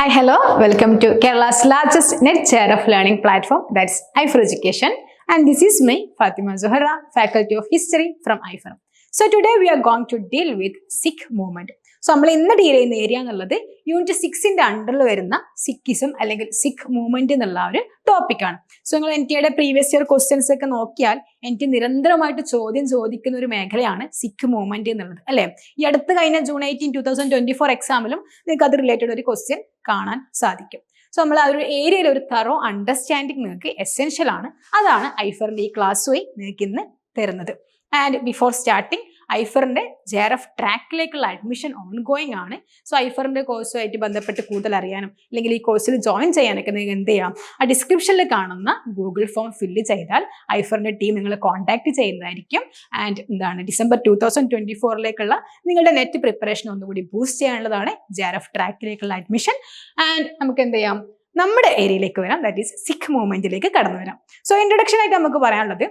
Hi, hello, welcome to Kerala's largest net share of learning platform, that's IFR Education. And this is me, Fatima Zohra, Faculty of History from IFR. So today we are going to deal with Sikh movement. So നമ്മൾ ഇന്ന് deal ചെയ്യുന്ന area എന്നുള്ളത് unit സിക്സിന്റെ അണ്ടറിൽ വരുന്ന സിക്കിസം അല്ലെങ്കിൽ Sikh movement എന്നുള്ള ഒരു ടോപ്പിക്കാണ് സോ നിങ്ങൾ എൻ ടിയുടെ പ്രീവിയസ് ഇയർ ക്വസ്റ്റ്യൻസ് ഒക്കെ നോക്കിയാൽ എനിക്ക് നിരന്തരമായിട്ട് ചോദ്യം ചോദിക്കുന്ന ഒരു മേഖലയാണ് സിഖ് മൂവ്മെന്റ് എന്നുള്ളത് അല്ലെ? ഈ അടുത്ത് കഴിഞ്ഞ June eighteen two thousand twenty four എക്സാമിലും നിങ്ങൾക്ക് അത് റിലേറ്റഡ് ഒരു ക്വസ്റ്റ്യൻ കാണാൻ സാധിക്കും. സോ നമ്മൾ ആ ഒരു ഏരിയയിൽ ഒരു തറോ അണ്ടർസ്റ്റാൻഡിങ് നിങ്ങൾക്ക് എസെൻഷ്യൽ ആണ്. അതാണ് ഐഫറിന്റെ ഈ ക്ലാസ് വഴി നിങ്ങൾക്ക് ഇന്ന് തരുന്നത്. ആൻഡ് ബിഫോർ സ്റ്റാർട്ടിങ് ഐഫറിന്റെ ജെ ആർ എഫ് ട്രാക്കിലേക്കുള്ള അഡ്മിഷൻ ഓൺ ഗോയിങ് ആണ്. സോ ഐഫറിന്റെ കോഴ്സുമായിട്ട് ബന്ധപ്പെട്ട് കൂടുതൽ അറിയാനും അല്ലെങ്കിൽ ഈ കോഴ്സിൽ ജോയിൻ ചെയ്യാനൊക്കെ നിങ്ങൾക്ക് എന്ത് ചെയ്യാം? ആ ഡിസ്ക്രിപ്ഷനിൽ കാണുന്ന ഗൂഗിൾ ഫോം ഫില്ല് ചെയ്താൽ ഐഫറിന്റെ ടീം നിങ്ങളെ കോൺടാക്ട് ചെയ്യുന്നതായിരിക്കും. ആൻഡ് എന്താണ്? ഡിസംബർ ടു തൗസൻഡ് ട്വന്റി ഫോറിലേക്കുള്ള നിങ്ങളുടെ നെറ്റ് പ്രിപ്പറേഷൻ ഒന്നുകൂടി ബൂസ്റ്റ് ചെയ്യാനുള്ളതാണ് ജെ ആർ എഫ് ട്രാക്കിലേക്കുള്ള അഡ്മിഷൻ ആൻഡ് നമുക്ക് എന്ത് ചെയ്യാം? നമ്മുടെ ഏരിയയിലേക്ക് വരാം. ദാറ്റ് ഈസ് സിഖ് മൂവ്മെന്റിലേക്ക് കടന്നു വരാം. സോ ഇൻട്രൊഡക്ഷൻ ആയിട്ട് നമുക്ക് പറയാനുള്ളത്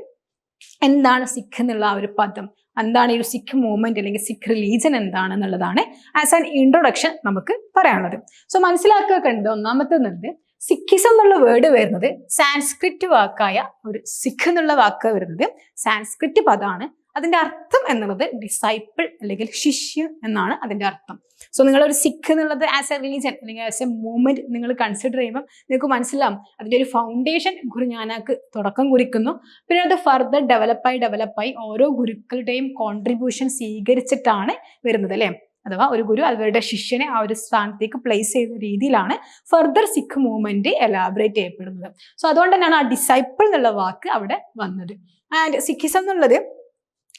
എന്താണ് സിഖ് എന്നുള്ള ആ ഒരു പദം? എന്താണ് ഈ ഒരു സിഖ് മൂവ്മെന്റ് അല്ലെങ്കിൽ സിഖ് റിലീജൻ എന്താണെന്നുള്ളതാണ് ആസ് ആൻ ഇൻട്രൊഡക്ഷൻ നമുക്ക് പറയാനുള്ളത്. സോ മനസ്സിലാക്കുക കണ്ടത് ഒന്നാമത്തെ സിഖിസം എന്നുള്ള വേർഡ് വരുന്നത് സാൻസ്ക്രിറ്റ് വാക്കായ ഒരു സിഖ് എന്നുള്ള വാക്ക് വരുന്നത്. സാൻസ്ക്രിറ്റ് പദമാണ് അതിന്റെ അർത്ഥം എന്നുള്ളത് ഡിസൈപ്പിൾ അല്ലെങ്കിൽ ശിഷ്യ എന്നാണ് അതിന്റെ അർത്ഥം. സോ നിങ്ങളൊരു സിഖ് എന്നുള്ളത് ആസ് എ റിലീജൻ അല്ലെങ്കിൽ ആസ് എ മൂവ്മെന്റ് നിങ്ങൾ കൺസിഡർ ചെയ്യുമ്പോൾ നിങ്ങൾക്ക് മനസ്സിലാവും. അതിന്റെ ഒരു ഫൗണ്ടേഷൻ ഗുരുജ്ഞാനാക്ക് തുടക്കം കുറിക്കുന്നു. പിന്നെ അത് ഫർദർ ഡെവലപ്പായി ഡെവലപ്പായി ഓരോ ഗുരുക്കളുടെയും കോൺട്രിബ്യൂഷൻ സ്വീകരിച്ചിട്ടാണ് വരുന്നത് അല്ലേ? അഥവാ ഒരു ഗുരു അവരുടെ ശിഷ്യനെ ആ ഒരു സ്ഥാനത്തേക്ക് പ്ലേസ് ചെയ്ത രീതിയിലാണ് ഫർദർ സിഖ് മൂവ്മെന്റ് എലാബറേറ്റ് ചെയ്യപ്പെടുന്നത്. സോ അതുകൊണ്ട് തന്നെയാണ് ആ ഡിസൈപ്പിൾ എന്നുള്ള വാക്ക് അവിടെ വന്നത്. ആൻഡ് സിഖിസം എന്നുള്ളത്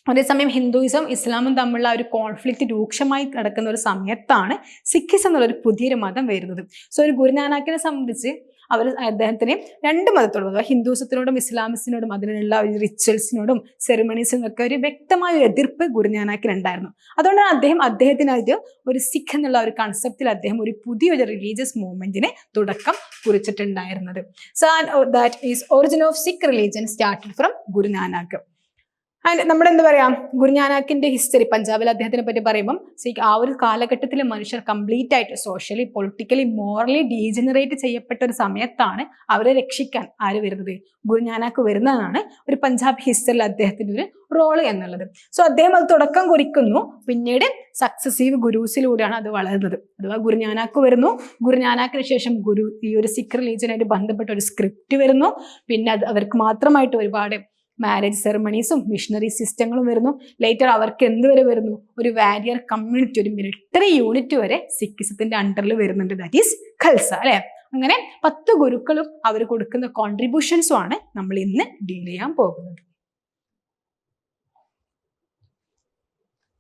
അതേസമയം ഹിന്ദുയിസം ഇസ്ലാമും തമ്മിലുള്ള ഒരു കോൺഫ്ലിക്റ്റ് രൂക്ഷമായി നടക്കുന്ന ഒരു സമയത്താണ് സിഖിസം എന്നുള്ളൊരു പുതിയൊരു മതം വരുന്നത്. സോ ഒരു ഗുരുനാനാക്കിനെ സംബന്ധിച്ച് അവർ അദ്ദേഹത്തിന് രണ്ട് മതത്തോടും അഥവാ ഹിന്ദുസത്തിനോടും ഇസ്ലാമിസിനോടും അതിനുള്ള റിച്വൽസിനോടും സെറിമണീസിനും ഒക്കെ ഒരു വ്യക്തമായ ഒരു എതിർപ്പ് ഗുരുനാനാക്കിനുണ്ടായിരുന്നു. അതുകൊണ്ടാണ് അദ്ദേഹം അദ്ദേഹത്തിനായിട്ട് ഒരു സിഖ് എന്നുള്ള ഒരു കൺസെപ്റ്റിൽ അദ്ദേഹം ഒരു പുതിയൊരു റിലീജിയസ് മൂവ്മെന്റിന് തുടക്കം കുറിച്ചിട്ടുണ്ടായിരുന്നത്. So that is origin of Sikh religion started from Guru Nanak and നമ്മൾ എന്താ പറയാ? ഗുരുനാനാക്കിന്റെ ഹിസ്റ്ററി പഞ്ചാബിൽ അദ്ദേഹത്തിനെ പറ്റി പറയുമ്പം ആ ഒരു കാലഘട്ടത്തിൽ മനുഷ്യർ കംപ്ലീറ്റ് ആയിട്ട് സോഷ്യലി പൊളിറ്റിക്കലി മോറലി ഡീജനറേറ്റ് ചെയ്യപ്പെട്ട ഒരു സമയത്താണ് അവരെ രക്ഷിക്കാൻ ആര് വരുന്നത്? ഗുരുനാനാക്ക് വരുന്നതാണ് ഒരു പഞ്ചാബ് ഹിസ്റ്ററിൽ അദ്ദേഹത്തിന്റെ ഒരു റോൾ എന്നുള്ളത്. സോ അദ്ദേഹം അത് തുടക്കം കുറിക്കുന്നു. പിന്നീട് സക്സസീവ് ഗുരുസിലൂടെയാണ് അത് വളരുന്നത്. അഥവാ ഗുരുനാനാക്ക് വരുന്നു. ഗുരുനാനാക്കിന് ശേഷം ഗുരു ഈ ഒരു സിഖ് റിലീജിയനായിട്ട് ബന്ധപ്പെട്ട ഒരു സ്ക്രിപ്റ്റ് വരുന്നു. പിന്നെ അത് അവർക്ക് മാത്രമായിട്ട് ഒരുപാട് മാരേജ് സെറമണീസും മിഷണറി സിസ്റ്റങ്ങളും വരുന്നു. ലേറ്റർ അവർക്ക് എന്ത് വരെ വരുന്നു? ഒരു വാരിയർ കമ്മ്യൂണിറ്റി ഒരു മിലിറ്ററി യൂണിറ്റ് വരെ സിക്കിസത്തിന്റെ അണ്ടറിൽ വരുന്നുണ്ട്. ദാറ്റ് ഈസ് ഖൽസ അല്ലെ? അങ്ങനെ പത്ത് ഗുരുക്കളും അവർ കൊടുക്കുന്ന കോൺട്രിബ്യൂഷൻസും ആണ് നമ്മൾ ഇന്ന് ഡീൽ ചെയ്യാൻ പോകുന്നത്.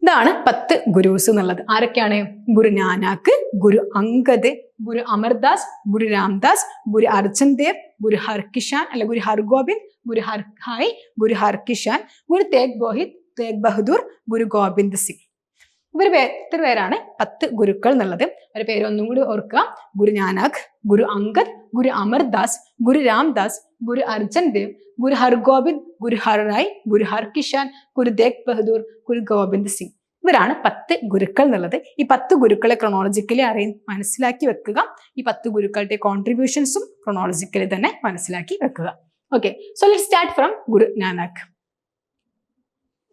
ഇതാണ് പത്ത് ഗുരുസ് എന്നുള്ളത്. ആരൊക്കെയാണ്? ഗുരു നാനാക്ക് ഗുരു അങ്കദ് ഗുരു അമർദാസ് ഗുരു രാംദാസ് ഗുരു അർജൻ ദേവ് ഗുരു ഹർകിഷാൻ അല്ല ഗുരു ഹർഗോബിന്ദ് ഗുരു ഹർഹായ് ഗുരു ഹർകിഷാൻ ഗുരു തേഗ് ബോഹിത് തേഗ് ബഹദൂർ ഗുരു ഗോബിന്ദ് സിംഗ്. ഇവർ പേ ഇത്ര പേരാണ് പത്ത് ഗുരുക്കൾ എന്നുള്ളത്. ഒരു പേര് ഒന്നും കൂടി ഓർക്കുക. ഗുരു നാനാഖ് ഗുരു അങ്കദ് ഗുരു അമർദാസ് ഗുരു രാംദാസ് ഗുരു അർജൻ ദേവ് ഗുരു ഹർഗോബിന്ദ് ഗുരു ഹർറായ് ഗുരു ഹർകിഷാൻ ഗുരു തേഗ് ബഹദൂർ ഗുരു ഗോബിന്ദ് സിംഗ്. ഇവരാണ് പത്ത് ഗുരുക്കൾ എന്നുള്ളത്. ഈ പത്ത് ഗുരുക്കളെ ക്രൊണോളജിക്കലി അറിയ മനസ്സിലാക്കി വെക്കുക. ഈ പത്ത് ഗുരുക്കളുടെ കോൺട്രിബ്യൂഷൻസും ക്രൊണോളജിക്കലി തന്നെ മനസ്സിലാക്കി വെക്കുക. Okay so let start from Guru Nanak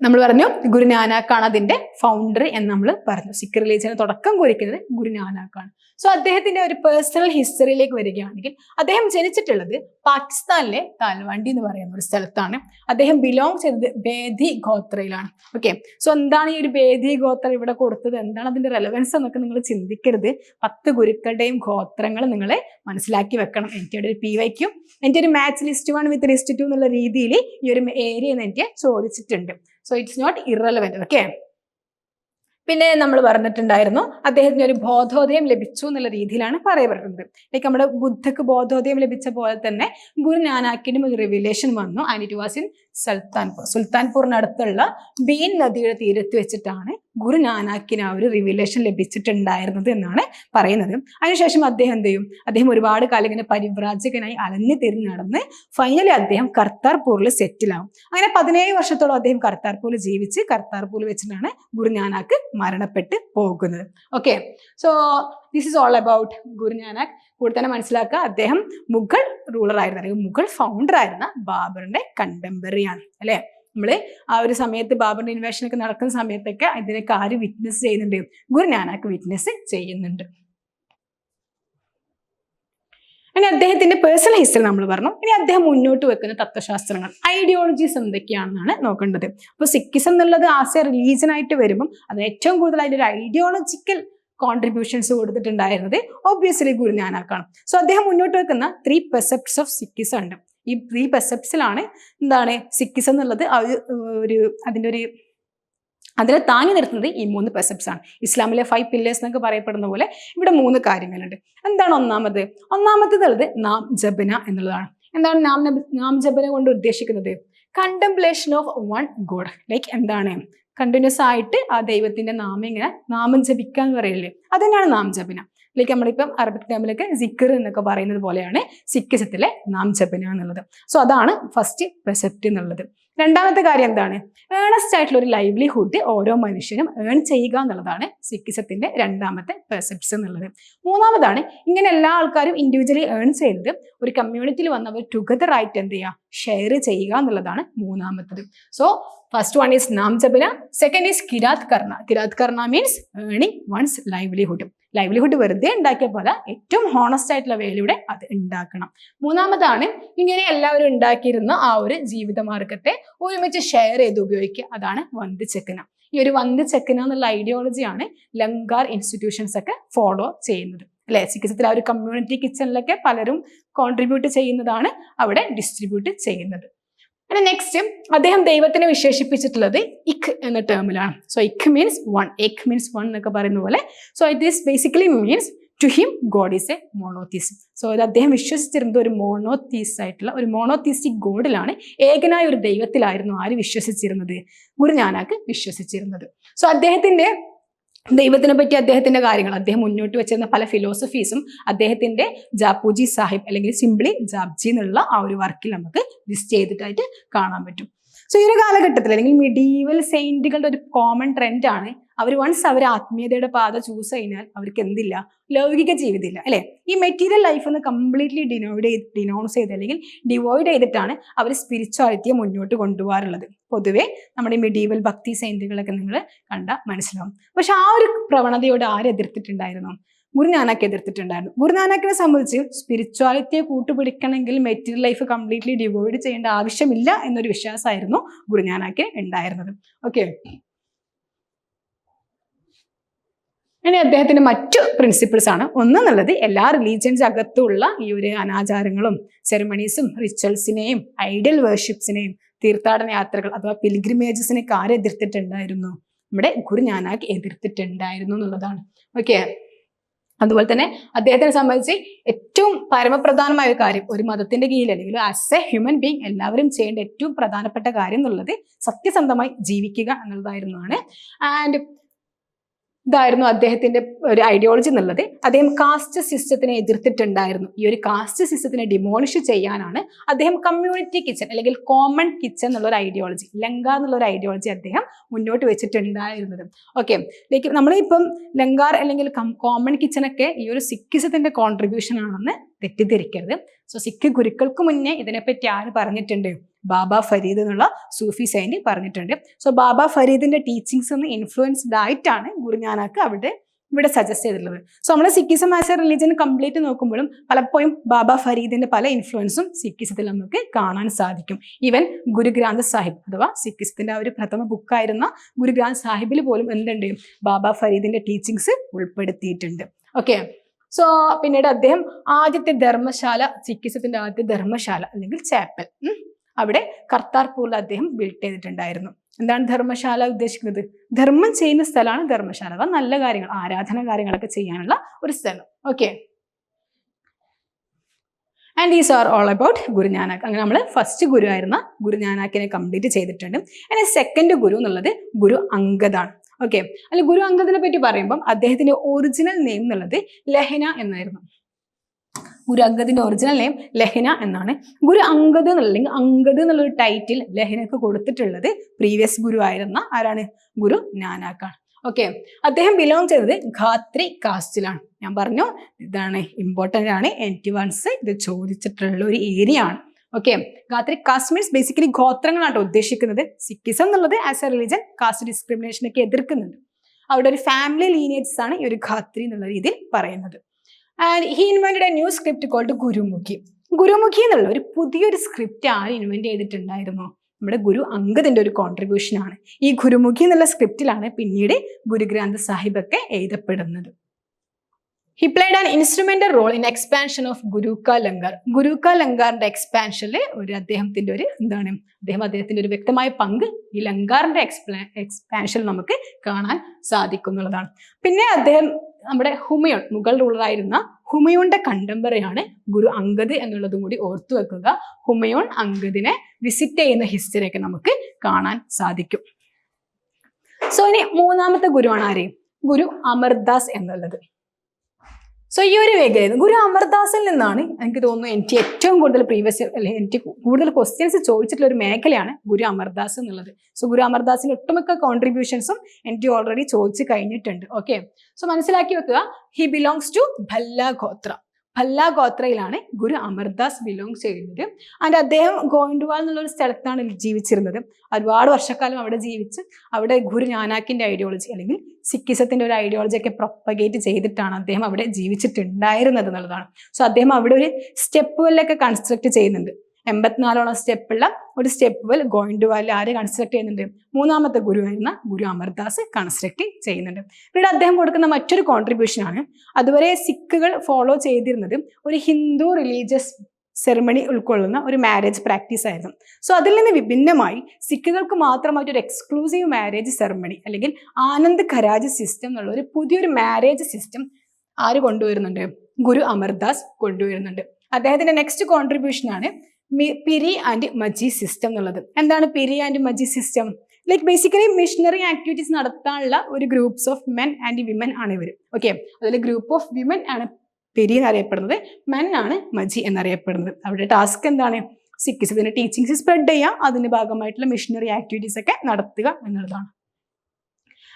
നമ്മൾ പറഞ്ഞു ഗുരുനാനാക്കാണ് അതിന്റെ ഫൗണ്ടർ എന്ന് നമ്മൾ പറഞ്ഞു. സിഖ് റിലീജിയന് തുടക്കം കുറിക്കുന്നത് ഗുരുനാനാക്കാണ്. സോ അദ്ദേഹത്തിന്റെ ഒരു പേഴ്സണൽ ഹിസ്റ്ററിയിലേക്ക് വരികയാണെങ്കിൽ അദ്ദേഹം ജനിച്ചിട്ടുള്ളത് പാകിസ്ഥാനിലെ താൽവാണ്ടി എന്ന് പറയുന്ന ഒരു സ്ഥലത്താണ്. അദ്ദേഹം ബിലോങ് ചെയ്തത് ബേദി ഗോത്രയിലാണ്. ഓക്കെ സോ എന്താണ് ഈ ഒരു ബേദി ഗോത്ര ഇവിടെ കൊടുത്തത്? എന്താണ് അതിന്റെ റെലവൻസ് എന്നൊക്കെ നിങ്ങൾ ചിന്തിക്കരുത്. പത്ത് ഗുരുക്കളുടെയും ഗോത്രങ്ങൾ നിങ്ങൾ മനസ്സിലാക്കി വെക്കണം. എനിക്ക് ഒരു പി വൈക്കും എന്റെ ഒരു match list one with list two എന്നുള്ള രീതിയിൽ ഈ ഒരു ഏരിയ എനിക്ക് ചോദിച്ചിട്ടുണ്ട്. So it's not irrelevant okay പിന്നെ നമ്മൾ പറഞ്ഞിട്ടുണ്ടായിരുന്നു അദ്ദേഹത്തിന് ഒരു ബോധോദയം ലഭിച്ചു എന്നുള്ള രീതിയിലാണ് പറയപ്പെടുന്നത് ലൈക്ക് നമ്മുടെ ബുദ്ധക്ക് ബോധോദയം ലഭിച്ച പോലെ തന്നെ ഗുരു നാനാക്കിനും ഒരു റിവിലേഷൻ വന്നു. And it was in Sultanpur സുൽത്താൻപൂറിനടുത്തുള്ള Bein നദിയുടെ തീരത്ത് വെച്ചിട്ടാണ് ഗുരു നാനാക്കിന് ആ ഒരു റിവിലേഷൻ ലഭിച്ചിട്ടുണ്ടായിരുന്നത് എന്നാണ് പറയുന്നത്. അതിനുശേഷം അദ്ദേഹം എന്ത് ചെയ്യും? അദ്ദേഹം ഒരുപാട് കാലം ഇങ്ങനെ പരിവ്രാജകനായി അലഞ്ഞു തിരിഞ്ഞ് നടന്ന് ഫൈനലി അദ്ദേഹം കർത്താർപൂരിൽ സെറ്റിൽ ആവും. അങ്ങനെ പതിനേഴ് വർഷത്തോളം അദ്ദേഹം കർത്താർപൂരിൽ ജീവിച്ച് കർത്താർപൂരിൽ വെച്ചിട്ടാണ് ഗുരു നാനാക്ക് മരണപ്പെട്ട് പോകുന്നത്. Okay so this is all about Guru Nanak. കൂടുതൽ തന്നെ മനസ്സിലാക്കുക അദ്ദേഹം മുഗൾ റൂളർ ആയിരുന്നു അല്ലെങ്കിൽ മുഗൾ ഫൗണ്ടർ ആയിരുന്ന ബാബറിന്റെ കണ്ടംപററി ആണ് അല്ലെ? നമ്മൾ ആ ഒരു സമയത്ത് ബാബറിന്റെ ഇൻവേഷൻ ഒക്കെ നടക്കുന്ന സമയത്തൊക്കെ ഇതിനൊക്കെ ആര് വിറ്റ്നസ് ചെയ്യുന്നുണ്ട്? ഗുരു നാനാക്ക് വിറ്റ്നസ് ചെയ്യുന്നുണ്ട്. ഇനി അദ്ദേഹത്തിന്റെ പേഴ്സണൽ ഹിസ്റ്ററി നമ്മൾ പറഞ്ഞു. ഇനി അദ്ദേഹം മുന്നോട്ട് വെക്കുന്ന തത്വശാസ്ത്രങ്ങൾ ഐഡിയോളജീസ് എന്തൊക്കെയാണെന്നാണ് നോക്കേണ്ടത്. അപ്പോൾ സിക്കിസം എന്നുള്ളത് ആസ് റിലീജിയൻ ആയിട്ട് വരുമ്പം അതിന് ഏറ്റവും കൂടുതൽ അതിന്റെ ഒരു ഐഡിയോളജിക്കൽ കോൺട്രിബ്യൂഷൻസ് കൊടുത്തിട്ടുണ്ടായിരുന്നത് ഗുരു ഗുരുനാനാക്കാണ്. സോ അദ്ദേഹം മുന്നോട്ട് വെക്കുന്ന ത്രീ പെർസെപ്റ്റ്സ് ഓഫ് സിക്കിസം ഉണ്ട്. ഈ ത്രീ പെർസെപ്റ്റ്സിലാണ് എന്താണ് സിക്കിസം എന്നുള്ളത്. ഒരു അതിന്റെ ഒരു അതിനെ താങ്ങി നിർത്തുന്നത് ഈ മൂന്ന് പെർസെപ്റ്റ്സ് ആണ്. ഇസ്ലാമിലെ ഫൈവ് പില്ലേഴ്സ് എന്നൊക്കെ പറയപ്പെടുന്ന പോലെ ഇവിടെ മൂന്ന് കാര്യങ്ങളുണ്ട്. എന്താണ് ഒന്നാമത്? ഒന്നാമത്തേതുള്ളത് നാം ജപന എന്നുള്ളതാണ്. എന്താണ് നാം നാം ജപന കൊണ്ട് ഉദ്ദേശിക്കുന്നത്? Contemplation of one god like എന്താണ്? കണ്ടിന്യൂസ് ആയിട്ട് ആ ദൈവത്തിന്റെ നാമം ഇങ്ങനെ നാമം ജപിക്കുക എന്ന് പറയില്ലേ അതന്നെയാണ് നാം ജപന. ലൈക്ക് നമ്മളിപ്പം അറബിക് ടൈമിലൊക്കെ സിക്കർ എന്നൊക്കെ പറയുന്നത് പോലെയാണ് സിക്കിസത്തിലെ നാം ജപന എന്നുള്ളത്. സോ അതാണ് ഫസ്റ്റ് പ്രസപ്റ്റ് എന്നുള്ളത്. രണ്ടാമത്തെ കാര്യം എന്താണ്? ഏണസ്റ്റ് ആയിട്ടുള്ള ഒരു ലൈവ്ലിഹുഡ് ഓരോ മനുഷ്യനും ഏൺ ചെയ്യുക എന്നുള്ളതാണ് സിക്കിസത്തിന്റെ രണ്ടാമത്തെ പെർസെപ്റ്റ്സ് എന്നുള്ളത്. മൂന്നാമതാണ് ഇങ്ങനെ എല്ലാ ആൾക്കാരും ഇൻഡിവിജ്വലി ഏൺ ചെയ്തത് ഒരു കമ്മ്യൂണിറ്റിയിൽ വന്നവർ ടുഗദർ ആയിട്ട് എന്ത് ചെയ്യുക? ഷെയർ ചെയ്യുക എന്നുള്ളതാണ് മൂന്നാമത്തത്. So first one is Naam Japna second is കിരാത് Karna കിരാത് Karna means earning one's livelihood livelihood വെറുതെ ഉണ്ടാക്കിയ പോലെ ഏറ്റവും ഹോണസ്റ്റ് ആയിട്ടുള്ള വേലയുടെ അത് ഉണ്ടാക്കണം. മൂന്നാമതാണ് ഇങ്ങനെ എല്ലാവരും ഉണ്ടാക്കിയിരുന്ന ആ ഒരു ജീവിതമാർഗത്തെ ഒരുമിച്ച് ഷെയർ ചെയ്ത് ഉപയോഗിക്കുക. അതാണ് വന്ത് ചെക്കന. ഈ ഒരു വന്ത് ചെക്കന എന്നുള്ള ഐഡിയോളജിയാണ് ലങ്കാർ ഇൻസ്റ്റിറ്റ്യൂഷൻസ് ഒക്കെ ഫോളോ ചെയ്യുന്നത്. അല്ലെ? ചികിത്സത്തിൽ ആ ഒരു കമ്മ്യൂണിറ്റി കിച്ചണിലൊക്കെ പലരും കോൺട്രിബ്യൂട്ട് ചെയ്യുന്നതാണ് അവിടെ ഡിസ്ട്രിബ്യൂട്ട് ചെയ്യുന്നത്. പിന്നെ നെക്സ്റ്റ് അദ്ദേഹം ദൈവത്തിനെ വിശേഷിപ്പിച്ചിട്ടുള്ളത് ഇഖ് എന്ന ടേമിലാണ് സോ ഇഖ് മീൻസ് വൺ എക് മീൻസ് വൺ എന്നൊക്കെ പറയുന്ന പോലെ. So it is basically means to him god is a monotheism so ഇത് അദ്ദേഹം വിശ്വസിച്ചിരുന്നത് ഒരു മോണോത്തീസ് ആയിട്ടുള്ള ഒരു മോണോത്തീസ്റ്റിക് ഗോഡിലാണ് ഏകനായ ഒരു ദൈവത്തിലായിരുന്നു ആര് വിശ്വസിച്ചിരുന്നത്? ഗുരുനാനാക്ക് വിശ്വസിച്ചിരുന്നത്. സോ അദ്ദേഹത്തിന്റെ ദൈവത്തിനെ പറ്റി അദ്ദേഹത്തിന്റെ കാര്യങ്ങൾ അദ്ദേഹം മുന്നോട്ട് വെച്ചിരുന്ന പല ഫിലോസഫീസും അദ്ദേഹത്തിന്റെ ജാപ്പൂജി സാഹിബ് അല്ലെങ്കിൽ സിംപ്ലി ജാബ്ജി എന്നുള്ള ആ ഒരു വർക്കിൽ നമുക്ക് ലിസ്റ്റ് ചെയ്തിട്ടായിട്ട് കാണാൻ പറ്റും. സോ ഈ ഒരു കാലഘട്ടത്തിൽ അല്ലെങ്കിൽ മിഡീവൽ സെയിന്റുകളുടെ ഒരു കോമൺ ട്രെൻഡ് ആണ് അവർ വൺസ് അവർ ആത്മീയതയുടെ പാത ചൂസ് കഴിഞ്ഞാൽ അവർക്ക് എന്തില്ല? ലൗകിക ജീവിതമില്ല അല്ലെ? ഈ മെറ്റീരിയൽ ലൈഫ് ഒന്ന് കംപ്ലീറ്റ്ലി ഡിനോയിഡ് ചെയ്ത് ഡിനോൺസ് ചെയ്ത് അല്ലെങ്കിൽ ഡിവോയ്ഡ് ചെയ്തിട്ടാണ് അവർ സ്പിരിച്വാലിറ്റിയെ മുന്നോട്ട് കൊണ്ടുപോകാറുള്ളത്. പൊതുവെ നമ്മുടെ മിഡീവൽ ഭക്തി സെയിന്റുകളൊക്കെ നിങ്ങൾ കണ്ട മനസ്സിലാവും. പക്ഷെ ആ ഒരു പ്രവണതയോട് ആര് എതിർത്തിട്ടുണ്ടായിരുന്നു? ഗുരുനാനാക്ക് എതിർത്തിട്ടുണ്ടായിരുന്നു. ഗുരുനാനാക്കിനെ സംബന്ധിച്ച് സ്പിരിച്വാലിറ്റിയെ കൂട്ടുപിടിക്കണമെങ്കിൽ മെറ്റീരിയൽ ലൈഫ് കംപ്ലീറ്റ്ലി ഡിവോയ്ഡ് ചെയ്യേണ്ട ആവശ്യമില്ല എന്നൊരു വിശ്വാസമായിരുന്നു ഗുരുനാനാക്ക് ഉണ്ടായിരുന്നത്. ഓക്കെ ഇനി അദ്ദേഹത്തിന്റെ മറ്റു പ്രിൻസിപ്പിൾസ് ആണ്. ഒന്നെന്നുള്ളത് എല്ലാ റിലീജിയൻസ് അകത്തുള്ള ഈ ഒരു അനാചാരങ്ങളും സെറമണീസും റിച്വൽസിനെയും ഐഡിയൽ വേർഷിപ്സിനെയും തീർത്ഥാടന യാത്രകൾ അഥവാ പിൽഗ്രിമേജസിനെയൊക്കെ ആരെ എതിർത്തിട്ടുണ്ടായിരുന്നു നമ്മുടെ ഗുരു ഞാനാക്ക് എതിർത്തിട്ടുണ്ടായിരുന്നു എന്നുള്ളതാണ്. ഓക്കെ അതുപോലെ തന്നെ അദ്ദേഹത്തിനെ സംബന്ധിച്ച് ഏറ്റവും പരമപ്രധാനമായ ഒരു കാര്യം ഒരു മതത്തിന്റെ കീഴിൽ അല്ലെങ്കിൽ ആസ് എ ഹ്യൂമൻ ബീങ് എല്ലാവരും ചെയ്യേണ്ട ഏറ്റവും പ്രധാനപ്പെട്ട കാര്യം എന്നുള്ളത് സത്യസന്ധമായി ജീവിക്കുക എന്നുള്ളതായിരുന്നാണ് ആൻഡ് ഇതായിരുന്നു അദ്ദേഹത്തിന്റെ ഒരു ഐഡിയോളജി എന്നുള്ളത്. അദ്ദേഹം കാസ്റ്റ് സിസ്റ്റത്തിനെ എതിർത്തിട്ടുണ്ടായിരുന്നു. ഈ ഒരു കാസ്റ്റ് സിസ്റ്റത്തിനെ ഡിമോളിഷ് ചെയ്യാനാണ് അദ്ദേഹം കമ്മ്യൂണിറ്റി കിച്ചൺ അല്ലെങ്കിൽ കോമൺ കിച്ചൺ എന്നുള്ള ഒരു ഐഡിയോളജി ലങ്ക എന്നുള്ള ഒരു ഐഡിയോളജി അദ്ദേഹം മുന്നോട്ട് വെച്ചിട്ടുണ്ടായിരുന്നത്. ഓക്കെ ലൈക്ക് നമ്മളിപ്പം ലങ്കാർ അല്ലെങ്കിൽ കോമൺ കിച്ചണൊക്കെ ഈ ഒരു സിക്കിസത്തിന്റെ കോൺട്രിബ്യൂഷൻ ആണെന്ന് തെറ്റിദ്ധരിക്കരുത്. സോ സിഖ് ഗുരുക്കൾക്ക് മുന്നേ ഇതിനെപ്പറ്റി ആര് പറഞ്ഞിട്ടുണ്ട്? ബാബ ഫരീദ് എന്നുള്ള സൂഫി സൈനി പറഞ്ഞിട്ടുണ്ട്. സോ ബാബ ഫരീദിന്റെ ടീച്ചിങ്സ് ഒന്ന് ഇൻഫ്ലുവൻസ്ഡ് ആയിട്ടാണ് ഗുരുനാനാക്ക് അവിടെ ഇവിടെ സജസ്റ്റ് ചെയ്തിട്ടുള്ളത്. സോ നമ്മൾ Sikhism as a religion complete നോക്കുമ്പോഴും പലപ്പോഴും ബാബ ഫരീദിന്റെ പല ഇൻഫ്ലുവൻസും സിക്കിസത്തിൽ നമുക്ക് കാണാൻ സാധിക്കും. ഈവൻ ഗുരു ഗ്രാന്ഥ് സാഹിബ് അഥവാ സിക്കിസത്തിന്റെ ആ ഒരു പ്രഥമ ബുക്കായിരുന്ന ഗുരു ഗ്രാന്ഥ് സാഹിബിൽ പോലും എന്തുണ്ട്? ബാബ ഫരീദിന്റെ ടീച്ചിങ്സ് ഉൾപ്പെടുത്തിയിട്ടുണ്ട്. ഓക്കെ സോ പിന്നീട് അദ്ദേഹം ആദ്യത്തെ ധർമ്മശാല സിക്കിസത്തിന്റെ ആദ്യത്തെ ധർമ്മശാല അല്ലെങ്കിൽ ചാപ്പൽ അവിടെ കർത്താർപൂരിൽ അദ്ദേഹം ബിൽഡ് ചെയ്തിട്ടുണ്ടായിരുന്നു. എന്താണ് ധർമ്മശാല ഉദ്ദേശിക്കുന്നത്? ധർമ്മം ചെയ്യുന്ന സ്ഥലമാണ് ധർമ്മശാല. അഥവാ നല്ല കാര്യങ്ങൾ ആരാധന കാര്യങ്ങളൊക്കെ ചെയ്യാനുള്ള ഒരു സ്ഥലം. Okay and is are all about Guru Nanak. അങ്ങനെ നമ്മൾ ഫസ്റ്റ് ഗുരു ആയിരുന്ന ഗുരുനാനാക്കിനെ കംപ്ലീറ്റ് ചെയ്തിട്ടുണ്ട്. അതിന് സെക്കൻഡ് ഗുരു എന്നുള്ളത് ഗുരു അങ്കദാണ് ഓക്കെ അല്ല ഗുരു അംഗദിനെ പറ്റി പറയുമ്പം അദ്ദേഹത്തിന്റെ ഒറിജിനൽ നെയിം എന്നുള്ളത് ലഹന എന്നായിരുന്നു. ഗുരു അംഗദിന്റെ ഒറിജിനൽ നെയിം ലഹന എന്നാണ്. ഗുരു അംഗദ് എന്നുള്ളെങ്കിൽ അംഗദ് എന്നുള്ളൊരു ടൈറ്റിൽ ലഹനക്ക് കൊടുത്തിട്ടുള്ളത് പ്രീവിയസ് ഗുരു ആയിരുന്ന ആരാണ്? ഗുരു നാനാക്കാണ് ഓക്കെ അദ്ദേഹം ബിലോങ് ചെയ്തത് ഖാത്രി കാസ്റ്റിലാണ്. ഞാൻ പറഞ്ഞു ഇതാണ് ഇമ്പോർട്ടന്റ് ആണ്. എൻ ടി വൺസ് ഇത് ചോദിച്ചിട്ടുള്ള ഒരു ഏരിയ ആണ്. Okay Khatri caste means basically ഗോത്രങ്ങളാണ് ഉദ്ദേശിക്കുന്നത്. സിക്കിസം എന്നുള്ളത് ആസ് എ റിലീജൻ കാസ്റ്റ് ഡിസ്ക്രിമിനേഷനൊക്കെ എതിർക്കുന്നുണ്ട്. അവിടെ ഒരു ഫാമിലി ലീനിയേജസ് ആണ് ഈ ഒരു ഖാത്രി എന്നുള്ള രീതിയിൽ പറയുന്നത്. And he invented a new script called Gurmukhi. Gurmukhi എന്നുള്ള ഒരു പുതിയൊരു സ്ക്രിപ്റ്റ് ആര് ഇൻവെന്റ് ചെയ്തിട്ടുണ്ടായിരുന്നോ? നമ്മുടെ ഗുരു അങ്കദിന്റെ ഒരു കോൺട്രിബ്യൂഷൻ ആണ്. ഈ ഗുരുമുഖി എന്നുള്ള സ്ക്രിപ്റ്റിലാണ് പിന്നീട് ഗുരുഗ്രാന്ഥ സാഹിബ് ഒക്കെ എഴുതപ്പെടുന്നത്. He played an instrumental role in expansion of Guru ka langar Guru ka ലങ്കാറിന്റെ എക്സ്പാൻഷനിൽ ഒരു അദ്ദേഹത്തിന്റെ ഒരു എന്താണ്? അദ്ദേഹം അദ്ദേഹത്തിന്റെ ഒരു വ്യക്തമായ പങ്ക് ഈ ലങ്കാറിന്റെ എക്സ്പ്ലാ എക്സ്പാൻഷൻ നമുക്ക് കാണാൻ സാധിക്കുന്നുള്ളതാണ്. പിന്നെ അദ്ദേഹം നമ്മുടെ ഹുമയോൺ മുഗൾ റൂളറായിരുന്ന ഹുമയൂണിന്റെ കണ്ടംപറയാണ് ഗുരു അങ്കദ് എന്നുള്ളതും കൂടി ഓർത്തു വെക്കുക. ഹുമയൂൺ അങ്കദിനെ വിസിറ്റ് ചെയ്യുന്ന ഹിസ്റ്ററിയൊക്കെ നമുക്ക് കാണാൻ സാധിക്കും. സോ ഇനി മൂന്നാമത്തെ ഗുരുവാണ് ആരെയും ഗുരു അമർദാസ് എന്നുള്ളത്. സോ ഈ ഒരു മേഖലയിൽ ഗുരു അമർദാസിൽ നിന്നാണ് എനിക്ക് തോന്നുന്നു എനിക്ക് ഏറ്റവും കൂടുതൽ പ്രീവിയസ് അല്ലെ എനിക്ക് കൂടുതൽ ക്വസ്റ്റ്യൻസ് ചോദിച്ചിട്ടുള്ള ഒരു മേഖലയാണ് ഗുരു അമർദാസ് എന്നുള്ളത്. സോ ഗുരു അമർദാസിന്റെ ഒട്ടുമിക്ക കോൺട്രിബ്യൂഷൻസും എനിക്ക് ഓൾറെഡി ചോദിച്ചു കഴിഞ്ഞിട്ടുണ്ട്. ഓക്കെ സോ മനസ്സിലാക്കി വെക്കുക. He belongs to Bhalla gotra Bhalla ഗോത്രയിലാണ് ഗുരു അമർദാസ് ബിലോങ് ചെയ്യുന്നത്. ആൻഡ് അദ്ദേഹം ഗോയിൻഡുവാൾ എന്നുള്ളൊരു സ്ഥലത്താണ് ജീവിച്ചിരുന്നത്. ഒരുപാട് വർഷക്കാലം അവിടെ ജീവിച്ച് അവിടെ ഗുരു നാനാക്കിന്റെ ഐഡിയോളജി അല്ലെങ്കിൽ സിക്കിസത്തിന്റെ ഒരു ഐഡിയോളജി ഒക്കെ പ്രൊപ്പഗേറ്റ് ചെയ്തിട്ടാണ് അദ്ദേഹം അവിടെ ജീവിച്ചിട്ടുണ്ടായിരുന്നത് എന്നുള്ളതാണ്. സോ അദ്ദേഹം അവിടെ ഒരു സ്റ്റെപ്പ് വെല്ലൊക്കെ കൺസ്ട്രക്ട് ചെയ്യുന്നുണ്ട്. എൺപത്തിനാലോളം സ്റ്റെപ്പുള്ള ഒരു സ്റ്റെപ്പ് വെൽ ഗോയിൻഡ് വാലി ആരെ കൺസ്ട്രക്ട് ചെയ്യുന്നുണ്ട്? മൂന്നാമത്തെ ഗുരു ഗുരുവായിരുന്ന ഗുരു അമർദാസ് കൺസ്ട്രക്ട് ചെയ്യുന്നുണ്ട്. പിന്നീട് അദ്ദേഹം കൊടുക്കുന്ന മറ്റൊരു കോൺട്രിബ്യൂഷൻ ആണ്. അതുവരെ സിഖുകൾ ഫോളോ ചെയ്തിരുന്നത് ഒരു ഹിന്ദു റിലീജിയസ് സെറമണി ഉൾക്കൊള്ളുന്ന ഒരു മാരേജ് പ്രാക്ടീസ് ആയിരുന്നു. സോ അതിൽ നിന്ന് വിഭിന്നമായി സിഖുകൾക്ക് മാത്രമായിട്ട് ഒരു എക്സ്ക്ലൂസീവ് മാരേജ് സെറമണി അല്ലെങ്കിൽ ആനന്ദ് ഖരാജ് സിസ്റ്റം എന്നുള്ള ഒരു പുതിയൊരു മാരേജ് സിസ്റ്റം ആര് കൊണ്ടുവരുന്നുണ്ട്? ഗുരു അമർദാസ് കൊണ്ടുവരുന്നുണ്ട്. അദ്ദേഹത്തിന്റെ നെക്സ്റ്റ് മി- പിരി ആൻഡ് മജി സിസ്റ്റം എന്നുള്ളത്. എന്താണ് piri and manji system like basically missionary activities നടത്താനുള്ള ഒരു groups of men and women ആണ് ഇവർ ഓക്കെ അതിൽ ഗ്രൂപ്പ് ഓഫ് വിമൻ ആണ് പെരി എന്നറിയപ്പെടുന്നത്. മെൻ ആണ് മജി എന്നറിയപ്പെടുന്നത്. അവരുടെ ടാസ്ക് എന്താണ്? സിക്കിസത്തിന്റെ ടീച്ചിങ്സ് സ്പ്രെഡ് ചെയ്യുക അതിന്റെ ഭാഗമായിട്ടുള്ള മിഷണറി ആക്ടിവിറ്റീസ് ഒക്കെ നടത്തുക എന്നുള്ളതാണ്.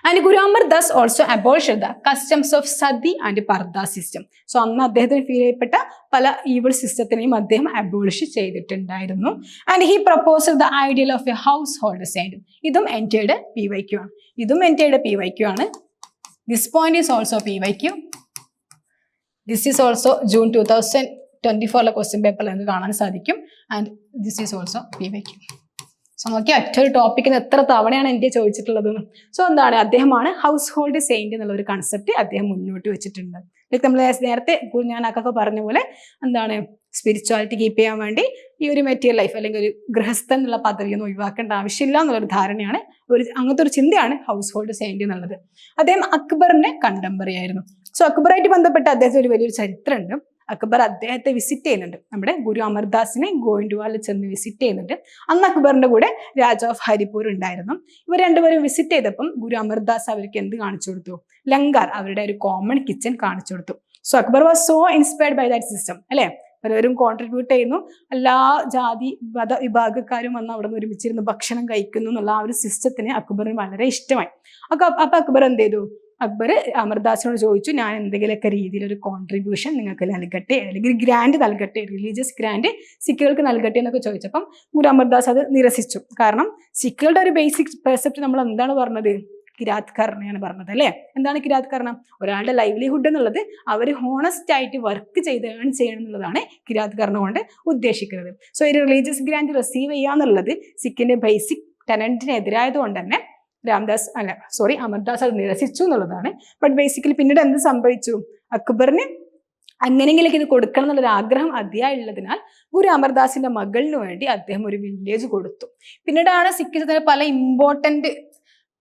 And Guru Amar Das also abolish the customs of sati and purdah system so അന്ന് അദ്ദേഹത്തിന് ഫീൽ ചെയ്യപ്പെട്ട പല ഈവിൾ സിസ്റ്റത്തിനെയും അദ്ദേഹം അബോളിഷ് ചെയ്തിട്ടുണ്ടായിരുന്നു. And he propose the ideal of a household saint ഇതും എന്റയുടെ പി വൈ ക്യു ആണ്. ഇതും എന്റയുടെ പി വൈ ക്യു ആണ്. This point is also P Y Q this is also June two thousand twenty ഫോറിലെ question പേപ്പറിൽ നിങ്ങൾക്ക് കാണാൻ സാധിക്കും. And this is also P Y Q so നോക്കിയാൽ ഒറ്റ ടോപ്പിക്കിന് എത്ര തവണയാണ് എന്റെ ചോദിച്ചിട്ടുള്ളത്? സോ എന്താണ്? അദ്ദേഹമാണ് ഹൗസ് ഹോൾഡ് സെയിന്റ് എന്നുള്ള ഒരു കൺസെപ്റ്റ് അദ്ദേഹം മുന്നോട്ട് വെച്ചിട്ടുണ്ട്. ലൈക്ക് നമ്മൾ നേരത്തെ ഞാൻ ഞാനൊക്കെ പറഞ്ഞ പോലെ എന്താണ്? സ്പിരിച്വാലിറ്റി കീപ്പ് ചെയ്യാൻ വേണ്ടി ഈ ഒരു മെറ്റീരിയൽ ലൈഫ് അല്ലെങ്കിൽ ഒരു ഗൃഹസ്ഥൻ എന്നുള്ള പദവിയൊന്നും ഒഴിവാക്കേണ്ട ആവശ്യമില്ല എന്നുള്ളൊരു ധാരണയാണ് ഒരു അങ്ങനത്തെ ഒരു ചിന്തയാണ് ഹൗസ് ഹോൾഡ് സെയിന്റ് എന്നുള്ളത്. അദ്ദേഹം അക്ബറിന്റെ കണ്ടംപററി ആയിരുന്നു. സോ അക്ബറായിട്ട് ബന്ധപ്പെട്ട അദ്ദേഹത്തിന് ഒരു വലിയൊരു ചരിത്രമുണ്ട്. അക്ബർ അദ്ദേഹത്തെ വിസിറ്റ് ചെയ്യുന്നുണ്ട്. നമ്മുടെ ഗുരു അമർദാസിനെ ഗോയിൻഡുവാളിൽ ചെന്ന് വിസിറ്റ് ചെയ്യുന്നുണ്ട്. അന്ന് അക്ബറിന്റെ കൂടെ രാജ ഓഫ് ഹരിപൂർ ഉണ്ടായിരുന്നു. ഇവർ രണ്ടുപേരും വിസിറ്റ് ചെയ്തപ്പം ഗുരു അമർദാസ് അവർക്ക് എന്ത് കാണിച്ചു കൊടുത്തു? ലങ്കാർ അവരുടെ ഒരു കോമൺ കിച്ചൺ കാണിച്ചു കൊടുത്തു. So Akbar was so inspired by that system അല്ലെ? പലരും കോൺട്രിബ്യൂട്ട് ചെയ്യുന്നു. എല്ലാ ജാതി മത വിഭാഗക്കാരും വന്ന് അവിടെ നിന്ന് ഒരുമിച്ചിരുന്ന് ഭക്ഷണം കഴിക്കുന്നു എന്നുള്ള ആ ഒരു സിസ്റ്റത്തിന് അക്ബറിന് വളരെ ഇഷ്ടമായി. അപ്പൊ അപ്പൊ അക്ബർ എന്ത് ചെയ്തു? അക്ബർ അമർദാസിനോട് ചോദിച്ചു ഞാൻ എന്തെങ്കിലുമൊക്കെ രീതിയിൽ ഒരു കോൺട്രിബ്യൂഷൻ നിങ്ങൾക്ക് നൽകട്ടെ? അല്ലെങ്കിൽ ഗ്രാൻഡ് നൽകട്ടെ? റിലീജിയസ് ഗ്രാൻഡ് സിഖുകൾക്ക് നൽകട്ടെ? എന്നൊക്കെ ചോദിച്ചപ്പം ഗുരു അമർദാസ് അത് നിരസിച്ചു. കാരണം സിഖുകളുടെ ഒരു ബേസിക് പെർസെപ്റ്റ് നമ്മൾ എന്താണ് പറഞ്ഞത്? കിരാത് കർണയാണ് പറഞ്ഞത് അല്ലേ? എന്താണ് കിരാത് കർണ ഒരാളുടെ ലൈവ്ലിഹുഡ് എന്നുള്ളത് അവർ ഹോണസ്റ്റ് ആയിട്ട് വർക്ക് ചെയ്ത് ഏൺ ചെയ്യണം എന്നുള്ളതാണ് കിരാത് കർണ കൊണ്ട് ഉദ്ദേശിക്കുന്നത്. സോ ഒരു റിലീജിയസ് ഗ്രാൻഡ് റിസീവ് ചെയ്യുക എന്നുള്ളത് സിക്കിന്റെ ബേസിക് ടെനന്റിനെതിരായത് കൊണ്ട് തന്നെ രാംദാസ് അല്ല സോറി അമർദാസ് അത് നിരസിച്ചു എന്നുള്ളതാണ്. ബട്ട് ബേസിക്കലി പിന്നീട് എന്ത് സംഭവിച്ചു? അക്ബറിന് അങ്ങനെയെങ്കിലേക്ക് ഇത് കൊടുക്കണം എന്നുള്ളൊരു ആഗ്രഹം അതിയായുള്ളതിനാൽ ഗുരു അമർദാസിന്റെ മകളിന് വേണ്ടി അദ്ദേഹം ഒരു വില്ലേജ് കൊടുത്തു. പിന്നീടാണ് സിക്കിസത്തിന് പല ഇമ്പോർട്ടന്റ്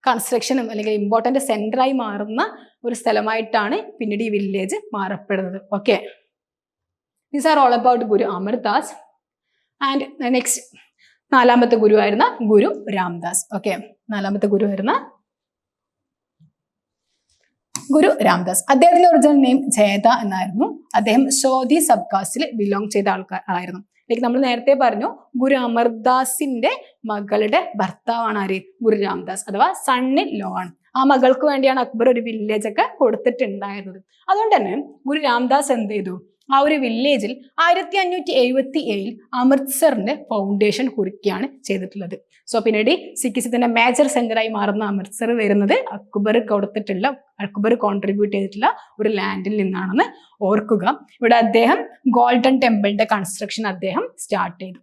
കൺസ്ട്രക്ഷനും അല്ലെങ്കിൽ ഇമ്പോർട്ടന്റ് സെന്ററായി മാറുന്ന ഒരു സ്ഥലമായിട്ടാണ് പിന്നീട് ഈ village മാറപ്പെടുന്നത്. Okay these are all about Guru Amardas. And next നാലാമത്തെ ഗുരുവായിരുന്ന ഗുരു രാംദാസ്. ഓക്കെ നാലാമത്തെ ഗുരു ആയിരുന്ന ഗുരു രാംദാസ്. അദ്ദേഹത്തിന്റെ ഒറിജിനൽ നെയിം ജയത എന്നായിരുന്നു. അദ്ദേഹം സോദി സബ് കാസ്റ്റിൽ ബിലോങ് ചെയ്ത ആൾക്കാർ ആയിരുന്നു ലൈക്ക് നമ്മൾ നേരത്തെ പറഞ്ഞു ഗുരു അമർദാസിന്റെ മകളുടെ ഭർത്താവാണ് ആര്? ഗുരു രാംദാസ് അഥവാ സണ്ണിൻ ലോ ആണ്. ആ മകൾക്ക് വേണ്ടിയാണ് അക്ബർ ഒരു വില്ലേജ് ഒക്കെ കൊടുത്തിട്ടുണ്ടായിരുന്നത്. അതുകൊണ്ട് തന്നെ ഗുരു രാംദാസ് എന്ത് ചെയ്തു? ആ ഒരു വില്ലേജിൽ ആയിരത്തി അഞ്ഞൂറ്റി എഴുപത്തി ഏഴിൽ അമൃത്സറിന്റെ ഫൗണ്ടേഷൻ കുറിക്കുകയാണ് ചെയ്തിട്ടുള്ളത്. സോ പിന്നീട് സിക്കിസത്തിന്റെ മേജർ സെന്ററായി മാറുന്ന അമൃത്സർ വരുന്നത് അക്ബർ കൊടുത്തിട്ടുള്ള അക്ബർ കോൺട്രിബ്യൂട്ട് ചെയ്തിട്ടുള്ള ഒരു ലാൻഡിൽ നിന്നാണെന്ന് ഓർക്കുക. ഇവിടെ അദ്ദേഹം ഗോൾഡൻ ടെമ്പിളിന്റെ കൺസ്ട്രക്ഷൻ അദ്ദേഹം സ്റ്റാർട്ട് ചെയ്തു.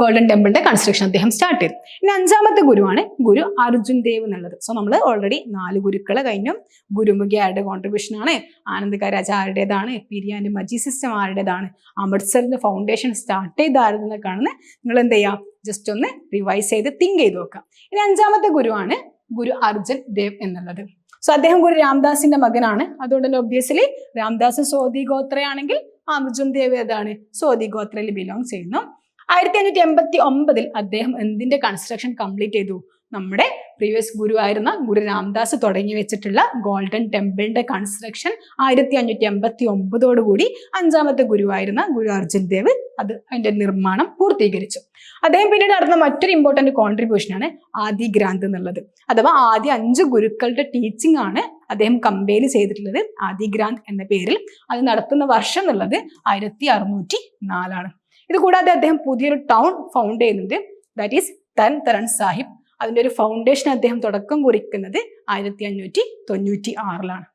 ഗോൾഡൻ ടെമ്പിളിന്റെ കൺസ്ട്രക്ഷൻ അദ്ദേഹം സ്റ്റാർട്ട് ചെയ്തു. ഇനി അഞ്ചാമത്തെ ഗുരുവാണ് ഗുരു അർജുൻ ദേവ് എന്നുള്ളത്. സോ നമ്മൾ ഓൾറെഡി നാല് ഗുരുക്കളെ കഴിഞ്ഞു. ഗുരുമുഖിയാരുടെ കോൺട്രിബ്യൂഷൻ ആണ്? ആനന്ദകാരാജ് ആരുടേതാണ്? പിരിയാന്റെ മജി സിസ്റ്റം ആരുടേതാണ്? അമൃത്സറിന്റെ ഫൗണ്ടേഷൻ സ്റ്റാർട്ട് ചെയ്തായിരുന്നൊക്കെയാണെന്ന് നിങ്ങൾ എന്ത് ചെയ്യാം? ജസ്റ്റ് ഒന്ന് റിവൈസ് ചെയ്ത് തിങ്ക് ചെയ്ത് നോക്കാം. ഇനി അഞ്ചാമത്തെ ഗുരുവാണ് ഗുരു അർജുൻ ദേവ് എന്നുള്ളത്. സോ അദ്ദേഹം ഗുരു രാംദാസിന്റെ മകനാണ്. അതുകൊണ്ട് തന്നെ ഒബ്വിയസ്ലി രാംദാസ് സോദി ഗോത്രയാണെങ്കിൽ അർജുൻ ദേവ് ഏതാണ്? സോദി ഗോത്രയിൽ ബിലോങ് ചെയ്യുന്നു. ആയിരത്തി അഞ്ഞൂറ്റി എൺപത്തി ഒമ്പതിൽ അദ്ദേഹം എന്തിന്റെ കൺസ്ട്രക്ഷൻ കംപ്ലീറ്റ് ചെയ്തു? നമ്മുടെ പ്രീവിയസ് ഗുരു ആയിരുന്ന ഗുരു രാംദാസ് തുടങ്ങി വെച്ചിട്ടുള്ള ഗോൾഡൻ ടെമ്പിളിന്റെ കൺസ്ട്രക്ഷൻ ആയിരത്തി അഞ്ഞൂറ്റി എൺപത്തി ഒമ്പതോടുകൂടി അഞ്ചാമത്തെ ഗുരുവായിരുന്ന ഗുരു അർജുൻ ദേവ് അത് അതിന്റെ നിർമ്മാണം പൂർത്തീകരിച്ചു. അദ്ദേഹം പിന്നീട് നടന്ന മറ്റൊരു ഇമ്പോർട്ടന്റ് കോൺട്രിബ്യൂഷൻ ആണ് ആദി ഗ്രാന്ത് എന്നുള്ളത്. അഥവാ ആദ്യ അഞ്ച് ഗുരുക്കളുടെ ടീച്ചിങ് ആണ് അദ്ദേഹം കമ്പയിൽ ചെയ്തിട്ടുള്ളത് ആദി ഗ്രാന്ത് എന്ന പേരിൽ. അത് നടത്തുന്ന വർഷം എന്നുള്ളത് ആയിരത്തി അറുന്നൂറ്റി നാലാണ് ഇത് കൂടാതെ അദ്ദേഹം പുതിയൊരു ടൗൺ ഫൗണ്ട് ചെയ്യുന്നുണ്ട്. ദാറ്റ് ഈസ് തൻ തരൺ സാഹിബ് അതിന്റെ ഒരു ഫൗണ്ടേഷൻ അദ്ദേഹം തുടക്കം കുറിക്കുന്നത് ആയിരത്തി അഞ്ഞൂറ്റി തൊണ്ണൂറ്റി ആറിലാണ്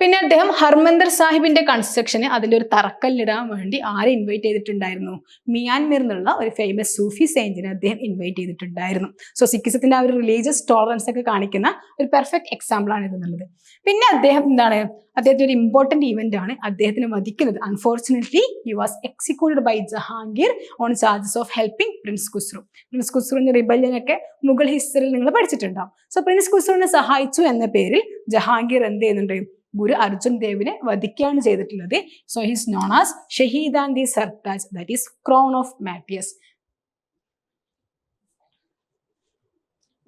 പിന്നെ അദ്ദേഹം ഹർമന്ദർ സാഹിബിന്റെ കൺസ്ട്രക്ഷന് അതിലൊരു തറക്കല്ലിടാൻ വേണ്ടി ആരെ ഇൻവൈറ്റ് ചെയ്തിട്ടുണ്ടായിരുന്നു? മിയാൻമിർ എന്നുള്ള ഒരു ഫേമസ് സൂഫി സെയിന്റിനെ അദ്ദേഹം ഇൻവൈറ്റ് ചെയ്തിട്ടുണ്ടായിരുന്നു. സോ സിക്കിസത്തിന്റെ ആ ഒരു റിലീജിയസ് ടോളറൻസ് ഒക്കെ കാണിക്കുന്ന ഒരു പെർഫെക്റ്റ് എക്സാമ്പിൾ ആണ് ഇതെന്നുള്ളത്. പിന്നെ അദ്ദേഹം എന്താണ്? അദ്ദേഹത്തിന് ഒരു ഇമ്പോർട്ടന്റ് ഇവന്റ് ആണ് അദ്ദേഹത്തിന് വധിക്കുന്നത്. Unfortunately he was executed by Jahangir on charges of helping prince Khusrau prince ഖുസ്രുവിന്റെ rebellion ഒക്കെ മുഗൾ ഹിസ്റ്ററിയിൽ നിങ്ങൾ പഠിച്ചിട്ടുണ്ടാവും. സോ പ്രിൻസ് ഖുസ്രുവിനെ സഹായിച്ചു എന്ന പേരിൽ ജഹാംഗീർ എന്ത് ചെയ്യുന്നുണ്ട്? ഗുരു അർജുൻ ദേവിനെ വധിക്കുകയാണ് ചെയ്തിട്ടുള്ളത്. So his known as Shaheed and the Sartaj that is crown of martyrs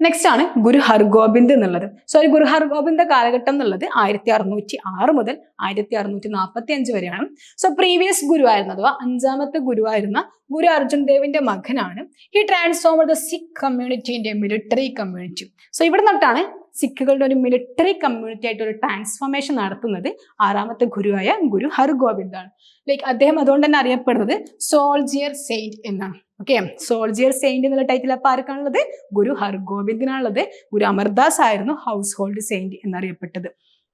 next ആണ് ഗുരു ഹർഗോബിന്ദ് എന്നുള്ളത്. സോ ഈ ഗുരു ഹർഗോബിന്ദ കാലഘട്ടം എന്നുള്ളത് ആയിരത്തി അറുന്നൂറ്റി ആറ് മുതൽ ആയിരത്തി അറുന്നൂറ്റി നാൽപ്പത്തി അഞ്ച് വരെയാണ്. സോ പ്രീവിയസ് ഗുരു ആയിരുന്ന അഥവാ അഞ്ചാമത്തെ ഗുരുവായിരുന്ന ഗുരു അർജുൻ ദേവിന്റെ മകനാണ്. ഹി ട്രാൻസ്ഫോമർ ദ സിഖ് കമ്മ്യൂണിറ്റിന്റെ മിലിറ്ററി കമ്മ്യൂണിറ്റി സോ ഇവിടെ നിന്നിട്ടാണ് സിഖുകളുടെ ഒരു മിലിറ്ററി കമ്മ്യൂണിറ്റി ആയിട്ട് ഒരു ട്രാൻസ്ഫോർമേഷൻ നടത്തുന്നത് ആറാമത്തെ ഗുരുവായ ഗുരു ഹർഗോബിന്ദാണ് ലൈക്ക് അദ്ദേഹം അതുകൊണ്ട് തന്നെ അറിയപ്പെടുന്നത് സോൾജിയർ സെയിന്റ് എന്നാണ്. ഓക്കെ സോൾജിയർ സെയിന്റ് എന്നുള്ള ടൈറ്റിൽ അപ്പൊ ആർക്കാണുള്ളത് ഗുരു ഹർഗോബിന്ദിനാണുള്ളത് ഗുരു അമർദാസ് ആയിരുന്നു ഹൗസ് ഹോൾഡ് സെയിന്റ് എന്നറിയപ്പെട്ടത്.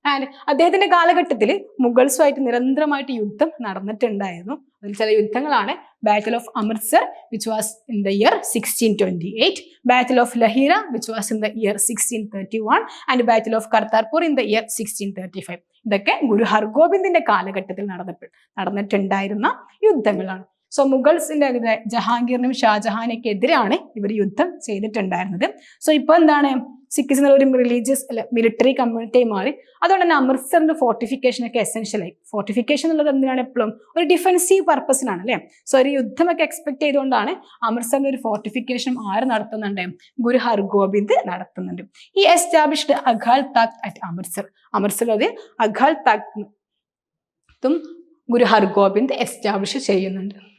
ആൻഡ് അദ്ദേഹത്തിന്റെ കാലഘട്ടത്തിൽ മുഗൾസുമായിട്ട് നിരന്തരമായിട്ട് യുദ്ധം നടന്നിട്ടുണ്ടായിരുന്നു. അതിൽ ചില യുദ്ധങ്ങളാണ്. Battle of Amritsar which was in the year sixteen twenty eight battle of Lahira which was in the year sixteen thirty one and battle of Kartarpur in the year sixteen thirty five ഇതൊക്കെ ഗുരു ഹർഗോബിന്ദിന്റെ കാലഘട്ടത്തിൽ നടന്നിട്ട് നടന്നിട്ടുണ്ടായിരുന്ന യുദ്ധങ്ങളാണ്. So മുഗൾസിന്റെ ജഹാംഗീറിനും ഷാജഹാനൊക്കെ എതിരാണ് ഇവർ യുദ്ധം ചെയ്തിട്ടുണ്ടായിരുന്നത്. So ഇപ്പൊ എന്താണ്? സിക്കിസ് ഒരു റിലീജിയസ് അല്ല മിലിറ്ററി കമ്മ്യൂണിറ്റി മാറി. അതുകൊണ്ട് തന്നെ അമൃത്സറിന്റെ ഫോർട്ടിഫിക്കേഷൻ ഒക്കെ എസെൻഷ്യലായി ഫോർട്ടിഫിക്കേഷൻ എന്നുള്ളത് എന്തിനാണ് എപ്പോഴും ഒരു ഡിഫൻസീവ് പർപ്പസിനാണ് അല്ലേ? സോ ഒരു യുദ്ധമൊക്കെ എക്സ്പെക്ട് ചെയ്തുകൊണ്ടാണ് അമൃത്സറിന്റെ ഒരു ഫോർട്ടിഫിക്കേഷൻ ആര് നടത്തുന്നുണ്ട്? ഗുരു ഹർഗോബിന്ദ് നടത്തുന്നുണ്ട്. ഈ എസ്റ്റാബ്ലിഷ്ഡ് അഖാൽ താഖ് അറ്റ് അമൃത്സർ അമൃത്സർ അത് അഘാൽ താഖ് ഗുരു ഹർഗോബിന്ദ് എസ്റ്റാബ്ലിഷ് ചെയ്യുന്നുണ്ട്.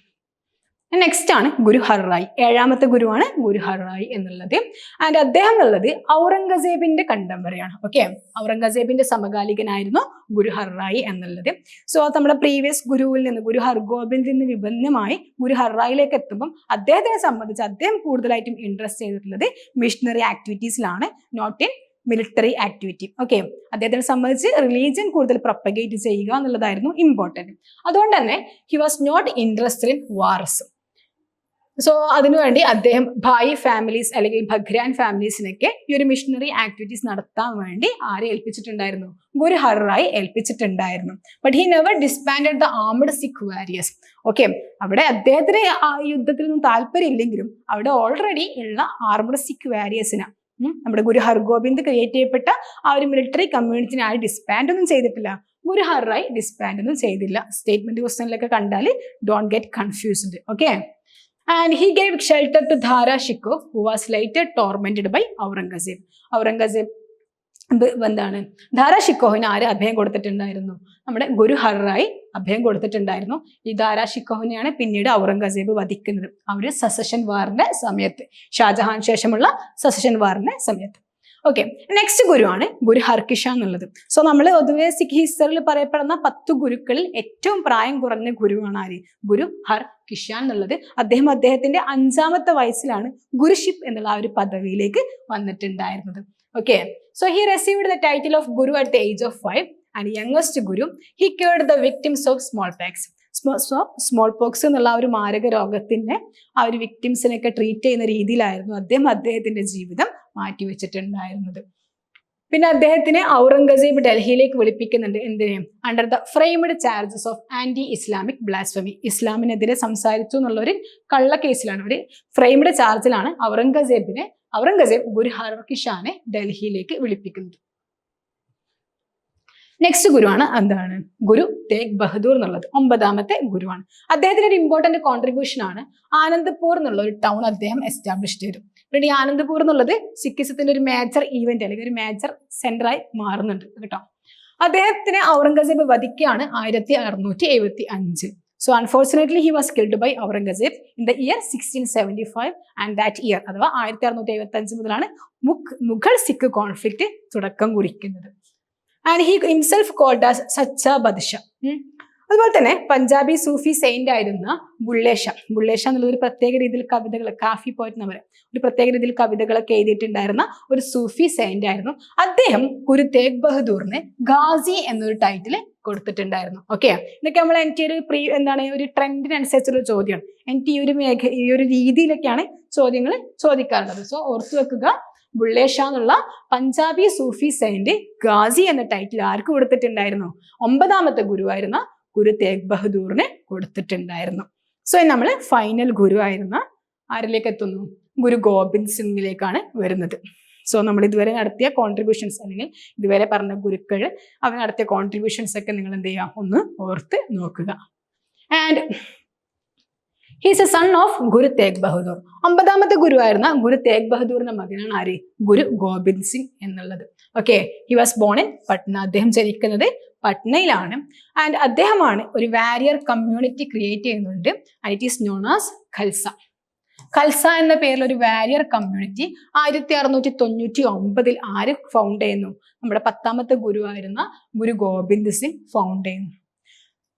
നെക്സ്റ്റ് ആണ് ഗുരു ഹർറായി ഏഴാമത്തെ ഗുരുവാണ് ഗുരു ഹർറായി എന്നുള്ളത്. ആൻഡ് അദ്ദേഹം എന്നുള്ളത് ഔറംഗസേബിന്റെ കണ്ടംപറയാണ് ഓക്കെ ഔറംഗസേബിന്റെ സമകാലികനായിരുന്നു ഗുരു ഹർറായി എന്നുള്ളത്. സോ നമ്മുടെ പ്രീവിയസ് ഗുരുവിൽ നിന്ന് ഗുരു ഹർഗോബിന്ദിൽ നിന്ന് വിഭിന്നമായി ഗുരു ഹർറായിലേക്ക് എത്തുമ്പം അദ്ദേഹത്തിനെ സംബന്ധിച്ച് അദ്ദേഹം കൂടുതലായിട്ടും ഇൻട്രസ്റ്റ് ചെയ്തിട്ടുള്ളത് missionary ആക്ടിവിറ്റീസിലാണ് not in military activity okay അദ്ദേഹത്തിനെ സംബന്ധിച്ച് റിലീജിയൻ കൂടുതൽ പ്രൊപ്പഗേറ്റ് ചെയ്യുക എന്നുള്ളതായിരുന്നു ഇമ്പോർട്ടന്റ് അതുകൊണ്ട് തന്നെ he was not interested in wars so അതിനുവേണ്ടി അദ്ദേഹം ഭായി ഫാമിലീസ് അല്ലെങ്കിൽ ഭഗ്രാൻ ഫാമിലീസിനൊക്കെ ഈ ഒരു മിഷണറി ആക്ടിവിറ്റീസ് നടത്താൻ വേണ്ടി ആരെ ഏൽപ്പിച്ചിട്ടുണ്ടായിരുന്നു? Guru Har Rai ഏൽപ്പിച്ചിട്ടുണ്ടായിരുന്നു. But he never disbanded the armed Sikh warriors okay അവിടെ അദ്ദേഹത്തിന് ആ യുദ്ധത്തിൽ ഒന്നും താല്പര്യമില്ലെങ്കിലും അവിടെ ഓൾറെഡി ഉള്ള ആർമഡ് സിഖ് വാരിയേഴ്സിന് നമ്മുടെ ഗുരു ഹർഗോബിന്ദ് ക്രിയേറ്റ് ചെയ്യപ്പെട്ട ആ ഒരു മിലിറ്ററി കമ്മ്യൂണിറ്റിനെ ആരും ഡിസ്പാൻഡ് ഒന്നും ചെയ്തിട്ടില്ല. ഗുരു ഹറായി ഡിസ്പാൻഡ് ഒന്നും ചെയ്തില്ല. സ്റ്റേറ്റ്മെന്റ് ക്വസ്റ്റനിലൊക്കെ കണ്ടാൽ don't get confused okay and he gave shelter to Dara Shikoh who was later tormented by Aurangzeb Aurangzeb എന്താണ്? ധാരാ ഷിക്കോഹിന് ആര് അഭയം കൊടുത്തിട്ടുണ്ടായിരുന്നു? നമ്മുടെ ഗുരു ഹറായി അഭയം കൊടുത്തിട്ടുണ്ടായിരുന്നു. ഈ ധാരാ ഷിക്കോഹിനെയാണ് പിന്നീട് ഔറംഗസേബ് വധിക്കുന്നത്. ആ ഒരു സസഷൻ വാറിന്റെ സമയത്ത് ഷാജഹാൻ ശേഷമുള്ള സസഷൻ വാറിന്റെ സമയത്ത്. ഓക്കെ നെക്സ്റ്റ് ഗുരുവാണ് ഗുരു ഹർകിഷ എന്നുള്ളത്. സോ നമ്മൾ പൊതുവെ സിഖ് ഹിസ്റ്ററിൽ പറയപ്പെടുന്ന പത്ത് ഗുരുക്കളിൽ ഏറ്റവും പ്രായം കുറഞ്ഞ ഗുരുവാണ് ആര്? ഗുരു ഹർ കിഷ എന്നുള്ളത്. അദ്ദേഹം അദ്ദേഹത്തിന്റെ അഞ്ചാമത്തെ വയസ്സിലാണ് ഗുരുഷിപ്പ് എന്നുള്ള ആ ഒരു പദവിയിലേക്ക് വന്നിട്ടുണ്ടായിരുന്നത്. Okay so he received the title of Guru at the age of five and youngest Guru he cared the victims of smallpox so smallpox എന്നുള്ള ആ ഒരു മാരക രോഗത്തിന്റെ ആ ഒരു വിക്ടിംസിനെയൊക്കെ ട്രീറ്റ് ചെയ്യുന്ന രീതിയിലായിരുന്നു അദ്ദേഹം അദ്ദേഹത്തിന്റെ ജീവിതം മാറ്റിവെച്ചിട്ടുണ്ടായിരുന്നത്. പിന്നെ അദ്ദേഹത്തിനെ ഔറംഗസേബ് ഡൽഹിയിലേക്ക് വിളിപ്പിക്കുന്നുണ്ട്. എന്തിനെ? Under the framed charges of anti Islamic blasphemy ഇസ്ലാമിനെതിരെ സംസാരിച്ചു എന്നുള്ള ഒരു കള്ള കേസിലാണ്. ഒരു ഫ്രെയിംഡ് ചാർജിലാണ് ഔറംഗസേബിനെ ഔറംഗസേബ് ഗുരു ഹർകിഷാനെ ഡൽഹിയിലേക്ക് വിളിപ്പിക്കുന്നത്. നെക്സ്റ്റ് ഗുരുവാണ് എന്താണ്? ഗുരു തേഗ് ബഹദൂർ എന്നുള്ളത്. ഒമ്പതാമത്തെ ഗുരുവാണ്. അദ്ദേഹത്തിന് ഒരു ഇമ്പോർട്ടന്റ് കോൺട്രിബ്യൂഷൻ ആണ്. ആനന്ദപൂർ എന്നുള്ള ഒരു ടൗൺ അദ്ദേഹം എസ്റ്റാബ്ലിഷ് ചെയ്തു. പിന്നെ ഈ ആനന്ദപൂർ എന്നുള്ളത് സിക്കിസത്തിന്റെ ഒരു മേജർ ഈവന്റ് അല്ലെങ്കിൽ ഒരു മേജർ സെന്ററായി മാറുന്നുണ്ട് കേട്ടോ. അദ്ദേഹത്തിനെ ഔറംഗസേബ് വധിക്കുകയാണ് ആയിരത്തി അറുന്നൂറ്റി എഴുപത്തി അഞ്ച് so unfortunately he was killed by Aurangzeb in the year sixteen seventy five and that year അഥവാ ആയിരത്തി അറുന്നൂറ്റി എഴുപത്തി അഞ്ച് മുതലാണ് മുഖ് മുഗൾ സിഖ് കോൺഫ്ലിക്റ്റ് തുടക്കം കുറിക്കുന്നത്. And he himself called as Sacha Badshah അതുപോലെ തന്നെ പഞ്ചാബി സൂഫി സെയിന്റ് ആയിരുന്ന ബുള്ളേഷ ബുള്ളേഷ എന്നുള്ള ഒരു പ്രത്യേക രീതിയിൽ കവിതകൾ കാഫി പോയിട്ട് നമ്മൾ ഒരു പ്രത്യേക രീതിയിൽ കവിതകളൊക്കെ എഴുതിയിട്ടുണ്ടായിരുന്ന ഒരു സൂഫി സെയിന്റ് ആയിരുന്നു. അദ്ദേഹം ഗുരു തേഗ് ബഹദൂറിന് ഗാസി എന്നൊരു ടൈറ്റിൽ കൊടുത്തിട്ടുണ്ടായിരുന്നു. ഓക്കെ ഇതൊക്കെ നമ്മൾ എനിക്ക് ഒരു പ്രീ എന്താണ് ഒരു ട്രെൻഡിനനുസരിച്ചുള്ള ചോദ്യമാണ്. എനിക്ക് ഈ ഒരു മേഖ ഈ ഒരു രീതിയിലൊക്കെയാണ് ചോദ്യങ്ങൾ ചോദിക്കാറുള്ളത്. സോ ഓർത്തു വെക്കുക. ബുള്ളേഷ എന്നുള്ള പഞ്ചാബി സൂഫി സെയിന്റ് ഗാസി എന്ന ടൈറ്റിൽ ആർക്ക് കൊടുത്തിട്ടുണ്ടായിരുന്നു? ഒമ്പതാമത്തെ ഗുരുവായിരുന്ന ഗുരു തേഗ് ബഹദൂറിന് കൊടുത്തിട്ടുണ്ടായിരുന്നു. സോ നമ്മൾ ഫൈനൽ ഗുരുവായിരുന്ന ആരിലേക്ക് എത്തുന്നു? ഗുരു ഗോബിന്ദ് സിംഗിലേക്കാണ് വരുന്നത്. സോ നമ്മൾ ഇതുവരെ നടത്തിയ കോൺട്രിബ്യൂഷൻസ് അല്ലെങ്കിൽ ഇതുവരെ പറഞ്ഞ ഗുരുക്കൾ അവർ നടത്തിയ കോൺട്രിബ്യൂഷൻസ് ഒക്കെ നിങ്ങൾ എന്ത് ചെയ്യുക? ഒന്ന് ഓർത്ത് നോക്കുക. And he's a son of Guru Tegh Bahadur ഒമ്പതാമത്തെ ഗുരുവായിരുന്ന ഗുരു തേഗ് ബഹദൂറിന്റെ മകനാണ് ആര്? ഗുരു ഗോബിന്ദ് സിംഗ് എന്നുള്ളത്. Okay he was born in Patna അദ്ദേഹം ജനിക്കുന്നത് പട്നയിലാണ്. ആൻഡ് അദ്ദേഹമാണ് ഒരു വാരിയർ കമ്മ്യൂണിറ്റി ക്രിയേറ്റ് ചെയ്യുന്നുണ്ട്. And it is known as Khalsa Khalsa എന്ന പേരിൽ ഒരു വാരിയർ കമ്മ്യൂണിറ്റി ആയിരത്തി അറുന്നൂറ്റി തൊണ്ണൂറ്റി ഒമ്പതിൽ ആര് ഫൗണ്ട് ചെയ്യുന്നു? നമ്മുടെ പത്താമത്തെ ഗുരുവായിരുന്ന ഗുരു ഗോബിന്ദ് സിംഗ് ഫൗണ്ട് ചെയ്യുന്നു.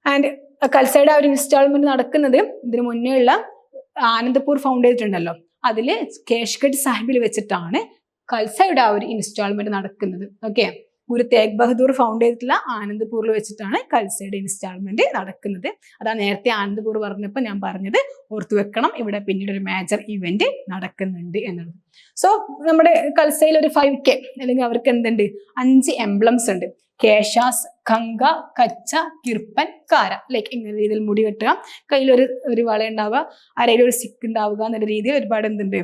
ആൻഡ് കൽസയുടെ ആ ഒരു ഇൻസ്റ്റാൾമെന്റ് നടക്കുന്നത് ഇതിനു മുന്നേ ഉള്ള ആനന്ദപൂർ ഫൗണ്ടേഷൻ ഉണ്ടല്ലോ. അതിൽ കേഷ്ഗഡ് സാഹിബിൽ വെച്ചിട്ടാണ് കൽസയുടെ ആ ഒരു ഇൻസ്റ്റാൾമെന്റ് നടക്കുന്നത്. ഓക്കെ ഗുരു തേഗ് ബഹദൂർ ഫൗണ്ട് ചെയ്തിട്ടുള്ള ആനന്ദപൂരിൽ വെച്ചിട്ടാണ് കൽസയുടെ ഇൻസ്റ്റാൾമെന്റ് നടക്കുന്നത്. അതാ നേരത്തെ ആനന്ദപൂർ പറഞ്ഞപ്പോൾ ഞാൻ പറഞ്ഞത് ഓർത്തു വെക്കണം. ഇവിടെ പിന്നീട് ഒരു മേജർ ഇവന്റ് നടക്കുന്നുണ്ട് എന്നുള്ളത്. സോ നമ്മുടെ കൽസയിൽ ഒരു ഫൈവ് കെ അല്ലെങ്കിൽ അവർക്ക് എന്തുണ്ട്? അഞ്ച് എംബ്ലംസ് ഉണ്ട്. കേശാസ് കങ്ക കച്ച കിർപ്പൻ കാര. ലൈക്ക് ഇങ്ങനെ രീതിയിൽ മുടി കെട്ടുക. കയ്യിലൊരു ഒരു വള ഉണ്ടാവുക. അരയിൽ ഒരു സിക്ക് ഉണ്ടാവുക എന്നുള്ള രീതിയിൽ ഒരുപാട് എന്തുണ്ട്?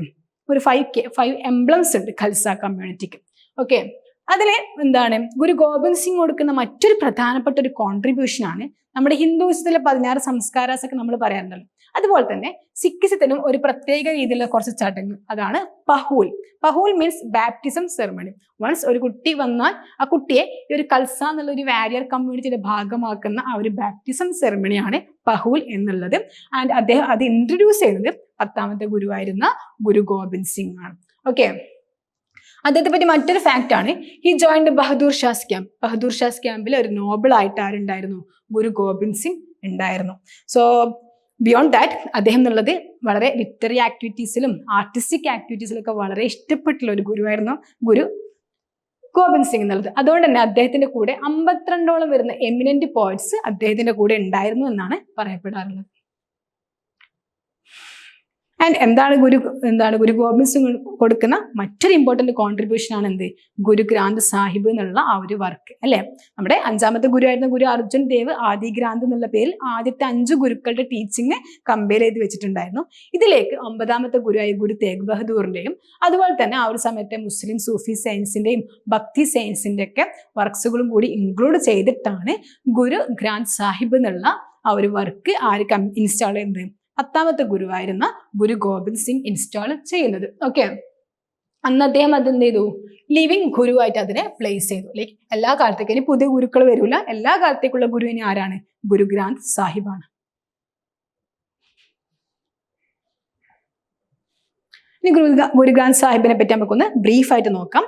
ഒരു ഫൈവ് കെ ഫൈവ് എംബ്ലംസ് ഉണ്ട് ഖൽസ കമ്മ്യൂണിറ്റിക്ക് ഓക്കെ അതിൽ എന്താണ്? ഗുരു ഗോവിന്ദ് സിംഗ് കൊടുക്കുന്ന മറ്റൊരു പ്രധാനപ്പെട്ട ഒരു കോൺട്രിബ്യൂഷൻ ആണ് നമ്മുടെ ഹിന്ദുസിലെ പതിനാറ് സംസ്കാരസൊക്കെ നമ്മൾ പറയാറുണ്ടല്ലോ. അതുപോലെ തന്നെ സിഖിസത്തിനും ഒരു പ്രത്യേക രീതിയിലുള്ള കുറച്ച് ചടങ്ങ്. അതാണ് Pahul Pahul means baptism ceremony once ഒരു കുട്ടി വന്നാൽ ആ കുട്ടിയെ ഈ ഒരു കൽസ എന്നുള്ള ഒരു വാരിയർ കമ്മ്യൂണിറ്റിയുടെ ഭാഗമാക്കുന്ന ആ ഒരു ബാപ്റ്റിസം സെറമണിയാണ് പഹൂൽ എന്നുള്ളത്. ആൻഡ് അദ്ദേഹം അത് ഇൻട്രൊഡ്യൂസ് ചെയ്യുന്നത് പത്താമത്തെ ഗുരുവായിരുന്ന ഗുരു ഗോവിന്ദ് സിംഗ് ആണ്. ഓക്കെ അദ്ദേഹത്തെ പറ്റി മറ്റൊരു ഫാക്റ്റ് ആണ്. He joined Bahadur Shah's camp Bahadur Shah's ക്യാമ്പിൽ ഒരു നോബിൾ ആയിട്ട് ആരുണ്ടായിരുന്നു? ഗുരു ഗോവിന്ദ് സിംഗ് ഉണ്ടായിരുന്നു. സോ ബിയോണ്ട് ദാറ്റ് അദ്ദേഹം എന്നുള്ളത് വളരെ ലിറ്ററി ആക്ടിവിറ്റീസിലും ആർട്ടിസ്റ്റിക് ആക്ടിവിറ്റീസിലൊക്കെ വളരെ ഇഷ്ടപ്പെട്ടുള്ള ഒരു ഗുരുവായിരുന്നു ഗുരു ഗോപിന്ദ് സിംഗ് എന്നുള്ളത്. അതുകൊണ്ട് തന്നെ അദ്ദേഹത്തിന്റെ കൂടെ അമ്പത്തിരണ്ടോളം വരുന്ന എമിനന്റ് പോയിന്റ്സ് അദ്ദേഹത്തിന്റെ കൂടെ ഉണ്ടായിരുന്നു എന്നാണ് പറയപ്പെടാറുള്ളത്. ആൻഡ് എന്താണ് ഗുരു എന്താണ് ഗുരു ഗോബിന്ദ് സിംഗ് കൊടുക്കുന്ന മറ്റൊരു ഇമ്പോർട്ടന്റ് കോൺട്രിബ്യൂഷൻ ആണ് എന്ത്? ഗുരു ഗ്രാന്ത് സാഹിബ് എന്നുള്ള ആ ഒരു വർക്ക് അല്ലേ? നമ്മുടെ അഞ്ചാമത്തെ ഗുരു ആയിരുന്ന ഗുരു അർജുൻ ദേവ് ആദി ഗ്രാന്ത് എന്നുള്ള പേരിൽ ആദ്യത്തെ അഞ്ച് ഗുരുക്കളുടെ ടീച്ചിങ് കമ്പയർ ചെയ്ത് വെച്ചിട്ടുണ്ടായിരുന്നു. ഇതിലേക്ക് ഒമ്പതാമത്തെ ഗുരുവായ ഗുരു തേഗ് ബഹദൂറിന്റെയും അതുപോലെ തന്നെ ആ ഒരു സമയത്തെ മുസ്ലിം സൂഫി സയൻസിന്റെയും ഭക്തി സയൻസിന്റെ ഒക്കെ വർക്ക്സുകളും കൂടി ഇൻക്ലൂഡ് ചെയ്തിട്ടാണ് ഗുരു ഗ്രാന്ത് സാഹിബ് എന്നുള്ള ആ ഒരു വർക്ക് ആര് ഇൻസ്റ്റാൾ ചെയ്യുന്നത്? പത്താമത്തെ ഗുരുവായിരുന്ന ഗുരു ഗോവിന്ദ് സിംഗ് ഇൻസ്റ്റാൾ ചെയ്യുന്നത്. ഓക്കെ അന്ന് അദ്ദേഹം അത് എന്ത് ചെയ്തു? ലിവിങ് ഗുരുവായിട്ട് അതിനെ പ്ലേസ് ചെയ്തു. ലൈക്ക് എല്ലാ കാലത്തേക്കും ഇനി പുതിയ ഗുരുക്കൾ വരില്ല എല്ലാ കാലത്തേക്കുള്ള ഗുരു ഇനി ആരാണ്? ഗുരു ഗ്രാന്ത് സാഹിബാണ്. ഇനി ഗുരു ഗുരു ഗ്രാന്ത് സാഹിബിനെ പറ്റി നമുക്കൊന്ന് ബ്രീഫായിട്ട് നോക്കാം.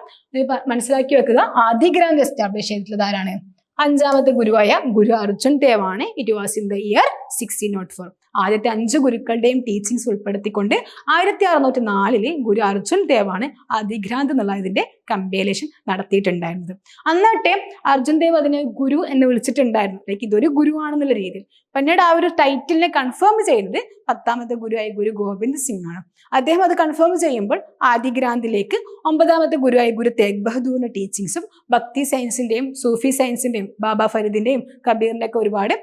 മനസ്സിലാക്കി വെക്കുക. ആദി ഗ്രാന്ത് എസ്റ്റാബ്ലിഷ് ചെയ്തിട്ടുള്ളത് ആരാണ്? അഞ്ചാമത്തെ ഗുരുവായ ഗുരു അർജുൻ ദേവ് ആണ് it was in the year sixteen nought four ആദ്യത്തെ അഞ്ച് ഗുരുക്കളുടെയും ടീച്ചിങ്സ് ഉൾപ്പെടുത്തിക്കൊണ്ട് ആയിരത്തി അറുന്നൂറ്റി നാലിൽ ഗുരു അർജുൻ ദേവ് ആണ് അതിഗ്രാന്ത് എന്നുള്ള ഇതിന്റെ കമ്പൈലേഷൻ നടത്തിയിട്ടുണ്ടായിരുന്നത്. അന്നട്ടെ അർജുൻ ദേവ് അതിനെ ഗുരു എന്ന് വിളിച്ചിട്ടുണ്ടായിരുന്നു. ലൈക്ക് ഇതൊരു ഗുരുവാണെന്നുള്ള രീതിയിൽ. പിന്നീട് ആ ഒരു ടൈറ്റിലിനെ കൺഫേം ചെയ്യുന്നത് പത്താമത്തെ ഗുരുവായ ഗുരു ഗോവിന്ദ് സിംഗ് ആണ്. അദ്ദേഹം അത് കൺഫേം ചെയ്യുമ്പോൾ ആദിഗ്രാന്തിലേക്ക് ഒമ്പതാമത്തെ ഗുരുവായ ഗുരു തേഗ് ബഹദൂറിന്റെ ടീച്ചിങ്സും ഭക്തി സയൻസിന്റെയും സൂഫി സയൻസിന്റെയും ബാബ ഫരീദിന്റെയും കബീറിന്റെ ഒക്കെ ഒരുപാട്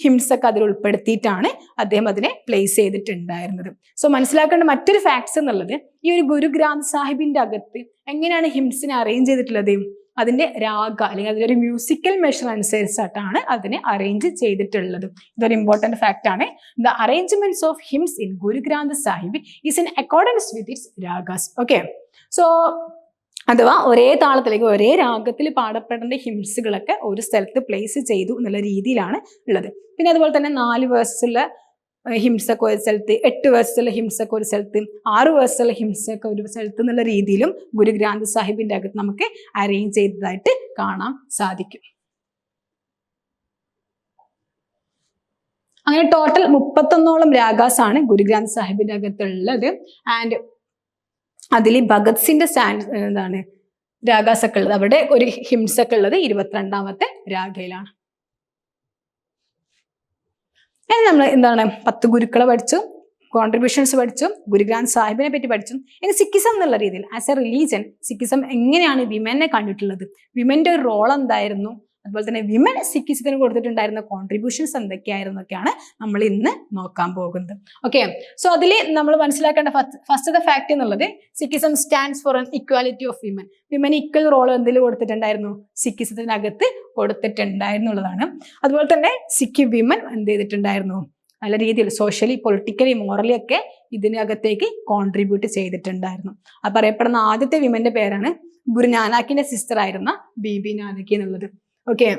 ഹിംസ് ഒക്കെ അതിൽ ഉൾപ്പെടുത്തിയിട്ടാണ് അദ്ദേഹം അതിനെ പ്ലേസ് ചെയ്തിട്ടുണ്ടായിരുന്നത്. സോ മനസ്സിലാക്കേണ്ട മറ്റൊരു ഫാക്ട്സ് എന്നുള്ളത് ഈ ഒരു ഗുരു ഗ്രാന്ത് സാഹിബിന്റെ അകത്ത് എങ്ങനെയാണ് ഹിംസിനെ അറേഞ്ച് ചെയ്തിട്ടുള്ളത്? അതിന്റെ രാഗ അല്ലെങ്കിൽ അതിന്റെ ഒരു മ്യൂസിക്കൽ മെഷർ അനുസരിച്ചിട്ടാണ് അതിനെ അറേഞ്ച് ചെയ്തിട്ടുള്ളത്. ഇതൊരു ഇമ്പോർട്ടന്റ് ഫാക്റ്റ് ആണ്. The arrangements of hymns in Guru Granth Sahib is in accordance with its ragas okay so അഥവാ ഒരേ താളത്തിലേക്ക് ഒരേ രാഗത്തിൽ പാടപ്പെടേണ്ട ഹിംസുകളൊക്കെ ഒരു സ്ഥലത്ത് പ്ലേസ് ചെയ്തു എന്നുള്ള രീതിയിലാണ് ഉള്ളത്. പിന്നെ അതുപോലെ തന്നെ നാല് വേഴ്സുള്ള ഹിംസൊക്കെ ഒരു സ്ഥലത്ത് എട്ട് വേഴ്സുള്ള ഹിംസക്ക് ഒരു സ്ഥലത്ത് ആറ് വേഴ്സുള്ള ഹിംസക്ക് ഒരു സ്ഥലത്ത് എന്നുള്ള രീതിയിലും ഗുരു ഗ്രാന്ത് സാഹിബിന്റെ അകത്ത് നമുക്ക് അറേഞ്ച് ചെയ്തതായിട്ട് കാണാൻ സാധിക്കും. അങ്ങനെ ടോട്ടൽ മുപ്പത്തൊന്നോളം രാഗാസ് ആണ് ഗുരുഗ്രാന്ത് സാഹിബിന്റെ അകത്തുള്ളത്. ആൻഡ് അതിൽ ഭഗത് സിംഗിന്റെ സ്റ്റാൻഡ് എന്താണ് രാഗാസൊക്കെ ഉള്ളത്. അവിടെ ഒരു ഹിംസൊക്കെ ഉള്ളത് ഇരുപത്തിരണ്ടാമത്തെ രാഗയിലാണ്. ഇനി നമ്മൾ എന്താണ്? പത്ത് ഗുരുക്കളെ പഠിച്ചു കോൺട്രിബ്യൂഷൻസ് പഠിച്ചു ഗുരുഗ്രാന്ത് സാഹിബിനെ പറ്റി പഠിച്ചു. ഇനി സിക്കിസം എന്നുള്ള രീതിയിൽ ആസ് എ റിലീജിയൻ സിക്കിസം എങ്ങനെയാണ് വിമനെ കണ്ടിട്ടുള്ളത്? വിമന്റെ റോൾ എന്തായിരുന്നു? അതുപോലെ തന്നെ വിമൻ സിക്കിസത്തിന് കൊടുത്തിട്ടുണ്ടായിരുന്ന കോൺട്രിബ്യൂഷൻസ് എന്തൊക്കെയായിരുന്നൊക്കെയാണ് നമ്മൾ ഇന്ന് നോക്കാൻ പോകുന്നത്. ഓക്കെ സോ അതിൽ നമ്മൾ മനസ്സിലാക്കേണ്ട ഫസ്റ്റ് ഫസ്റ്റത്തെ ഫാക്ട് എന്നുള്ളത് Sikhism stands for an equality of women women equal role എന്തിൽ കൊടുത്തിട്ടുണ്ടായിരുന്നു? സിക്കിസത്തിനകത്ത് കൊടുത്തിട്ടുണ്ടായിരുന്നുള്ളതാണ്. അതുപോലെ തന്നെ സിക്കി വിമൻ എന്ത് ചെയ്തിട്ടുണ്ടായിരുന്നു? നല്ല രീതിയിൽ സോഷ്യലി പൊളിറ്റിക്കലി മോറലി ഒക്കെ ഇതിനകത്തേക്ക് കോൺട്രിബ്യൂട്ട് ചെയ്തിട്ടുണ്ടായിരുന്നു. ആ പറയപ്പെടുന്ന ആദ്യത്തെ വിമന്റെ പേരാണ് ഗുരു നാനാക്കിന്റെ സിസ്റ്റർ ആയിരുന്ന ബി ബി നാനാക്കി എന്നുള്ളത്. ഓക്കെ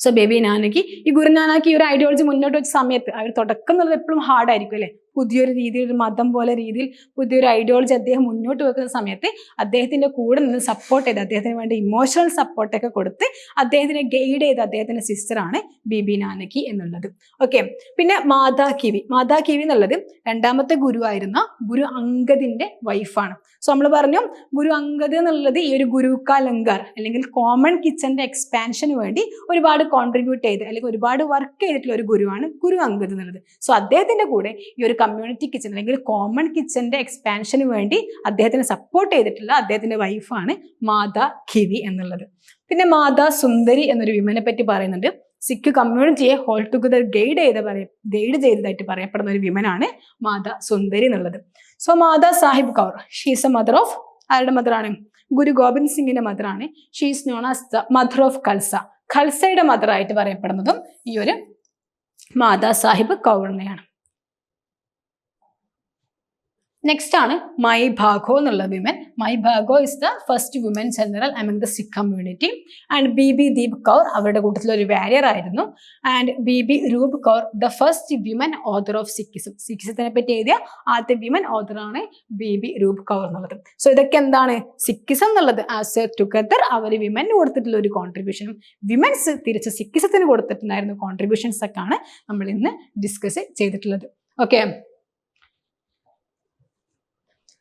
സോ ബേബി നാനക്ക് ഈ ഗുരു നാനാക്ക് ഈ ഒരു ഐഡിയോളജി മുന്നോട്ട് വെച്ച സമയത്ത് അവർ തുടക്കം എന്നുള്ളത് എപ്പോഴും ഹാർഡായിരിക്കും അല്ലെ? പുതിയൊരു രീതിയിൽ ഒരു മതം പോലെ രീതിയിൽ പുതിയൊരു ഐഡിയോളജി അദ്ദേഹം മുന്നോട്ട് വെക്കുന്ന സമയത്ത് അദ്ദേഹത്തിന്റെ കൂടെ നിന്ന് സപ്പോർട്ട് ചെയ്ത് അദ്ദേഹത്തിന് വേണ്ടി ഇമോഷണൽ സപ്പോർട്ടൊക്കെ കൊടുത്ത് അദ്ദേഹത്തിനെ ഗൈഡ് ചെയ്ത അദ്ദേഹത്തിന്റെ സിസ്റ്ററാണ് ബിബി നാനക്കി എന്നുള്ളത്. ഓക്കെ പിന്നെ മാതാ കിവി. മാതാ കിവി എന്നുള്ളത് രണ്ടാമത്തെ ഗുരുവായിരുന്ന ഗുരു അങ്കദിന്റെ വൈഫാണ് സോ നമ്മൾ പറഞ്ഞു ഗുരു അങ്കദ് എന്നുള്ളത് ഈ ഒരു ഗുരുക്കാലങ്കർ അല്ലെങ്കിൽ കോമൺ കിച്ചന്റെ എക്സ്പാൻഷന് വേണ്ടി ഒരുപാട് കോൺട്രിബ്യൂട്ട് ചെയ്ത് അല്ലെങ്കിൽ ഒരുപാട് വർക്ക് ചെയ്തിട്ടുള്ള ഒരു ഗുരുവാണ് ഗുരു അങ്കദ് എന്നുള്ളത്. സോ അദ്ദേഹത്തിന്റെ കൂടെ ഈ ഒരു കമ്മ്യൂണിറ്റി കിച്ചൺ അല്ലെങ്കിൽ കോമൺ കിച്ചന്റെ എക്സ്പാൻഷന് വേണ്ടി അദ്ദേഹത്തിനെ സപ്പോർട്ട് ചെയ്തിട്ടുള്ള അദ്ദേഹത്തിന്റെ വൈഫാണ് മാതാ ഖിവി എന്നുള്ളത്. പിന്നെ മാതാ സുന്ദരി എന്നൊരു വിമനെ പറ്റി പറയുന്നുണ്ട്. സിഖ് കമ്മ്യൂണിറ്റിയെ ഹോൾ ടുഗദർ ഗൈഡ് ചെയ്ത പറയ ഗൈഡ് ചെയ്തതായിട്ട് പറയപ്പെടുന്ന ഒരു വിമനാണ് മാതാ സുന്ദരി എന്നുള്ളത്. So Mata Sahib Kaur she's a mother of ആരുടെ മദറാണ് ഗുരു ഗോവിന്ദ് സിംഗിന്റെ മദറാണ് she's known as the mother of Khalsa ഖൽസയുടെ mother ആയിട്ട് പറയപ്പെടുന്നതും ഈ ഒരു മാതാ സാഹിബ് കൗറിനെയാണ് നെക്സ്റ്റ് ആണ് മൈ ഭാഗോ എന്നുള്ള women Mai Bhago is the first woman general among the Sikh community and Bibi Deep Kaur അവരുടെ കൂട്ടത്തിൽ ഒരു വാരിയർ ആയിരുന്നു. And Bibi Roop Kaur the first women author of Sikhism സിഖിസത്തിനെ പറ്റി എഴുതിയ ആദ്യത്തെ വിമൻ ഓതറാണ് ബി ബി രൂപ് കൗർ എന്നുള്ളത്. സോ ഇതൊക്കെ എന്താണ്? സിഖിസം എന്നുള്ളത്. ആസ് എ ടുഗദർ അവർ വിമന് കൊടുത്തിട്ടുള്ള ഒരു കോൺട്രിബ്യൂഷനും വിമൻസ് തിരിച്ച് സിഖിസത്തിന് കൊടുത്തിട്ടുണ്ടായിരുന്ന കോൺട്രിബ്യൂഷൻസ് ഒക്കെ ആണ് നമ്മൾ ഇന്ന് ഡിസ്കസ് ചെയ്തിട്ടുള്ളത്. Okay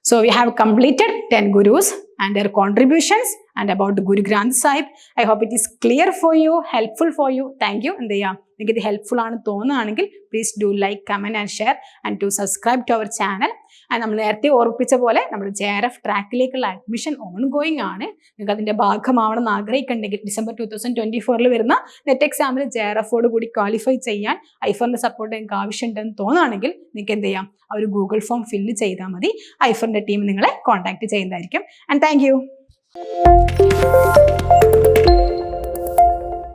So we have completed 10 gurus and their contributions and about the Guru Granth Sahib. I hope it is clear for you, helpful for you. Thank you. And yeah, please do like comment and share and to subscribe to our channel and നമ്മൾ നേരത്തെ ഓർപ്പിച്ച പോലെ നമ്മൾ J R F ട്രാക്കിലേക്കുള്ള admission on going ആണ്. നിങ്ങൾക്ക് അതിന്റെ ഭാഗമാവണം എന്ന് ആഗ്രഹിക്കുന്നുണ്ടെങ്കിൽ ഡിസംബർ ടു തൗസൻഡ് ട്വന്റി ഫോറിൽ വരുന്ന നെറ്റ് എക്സാമിൽ ജെ ആർ എഫോട് കൂടി ക്വാളിഫൈ ചെയ്യാൻ ഐഫറിന്റെ സപ്പോർട്ട് നിങ്ങൾക്ക് ആവശ്യമുണ്ടെന്ന് തോന്നുകയാണെങ്കിൽ നിങ്ങൾക്ക് എന്ത് ചെയ്യാം? ആ ഒരു ഗൂഗിൾ ഫോം ഫില്ല് ചെയ്താൽ മതി. ഐഫറിന്റെ ടീം നിങ്ങളെ കോൺടാക്ട് ചെയ്യുന്നതായിരിക്കും. And thank you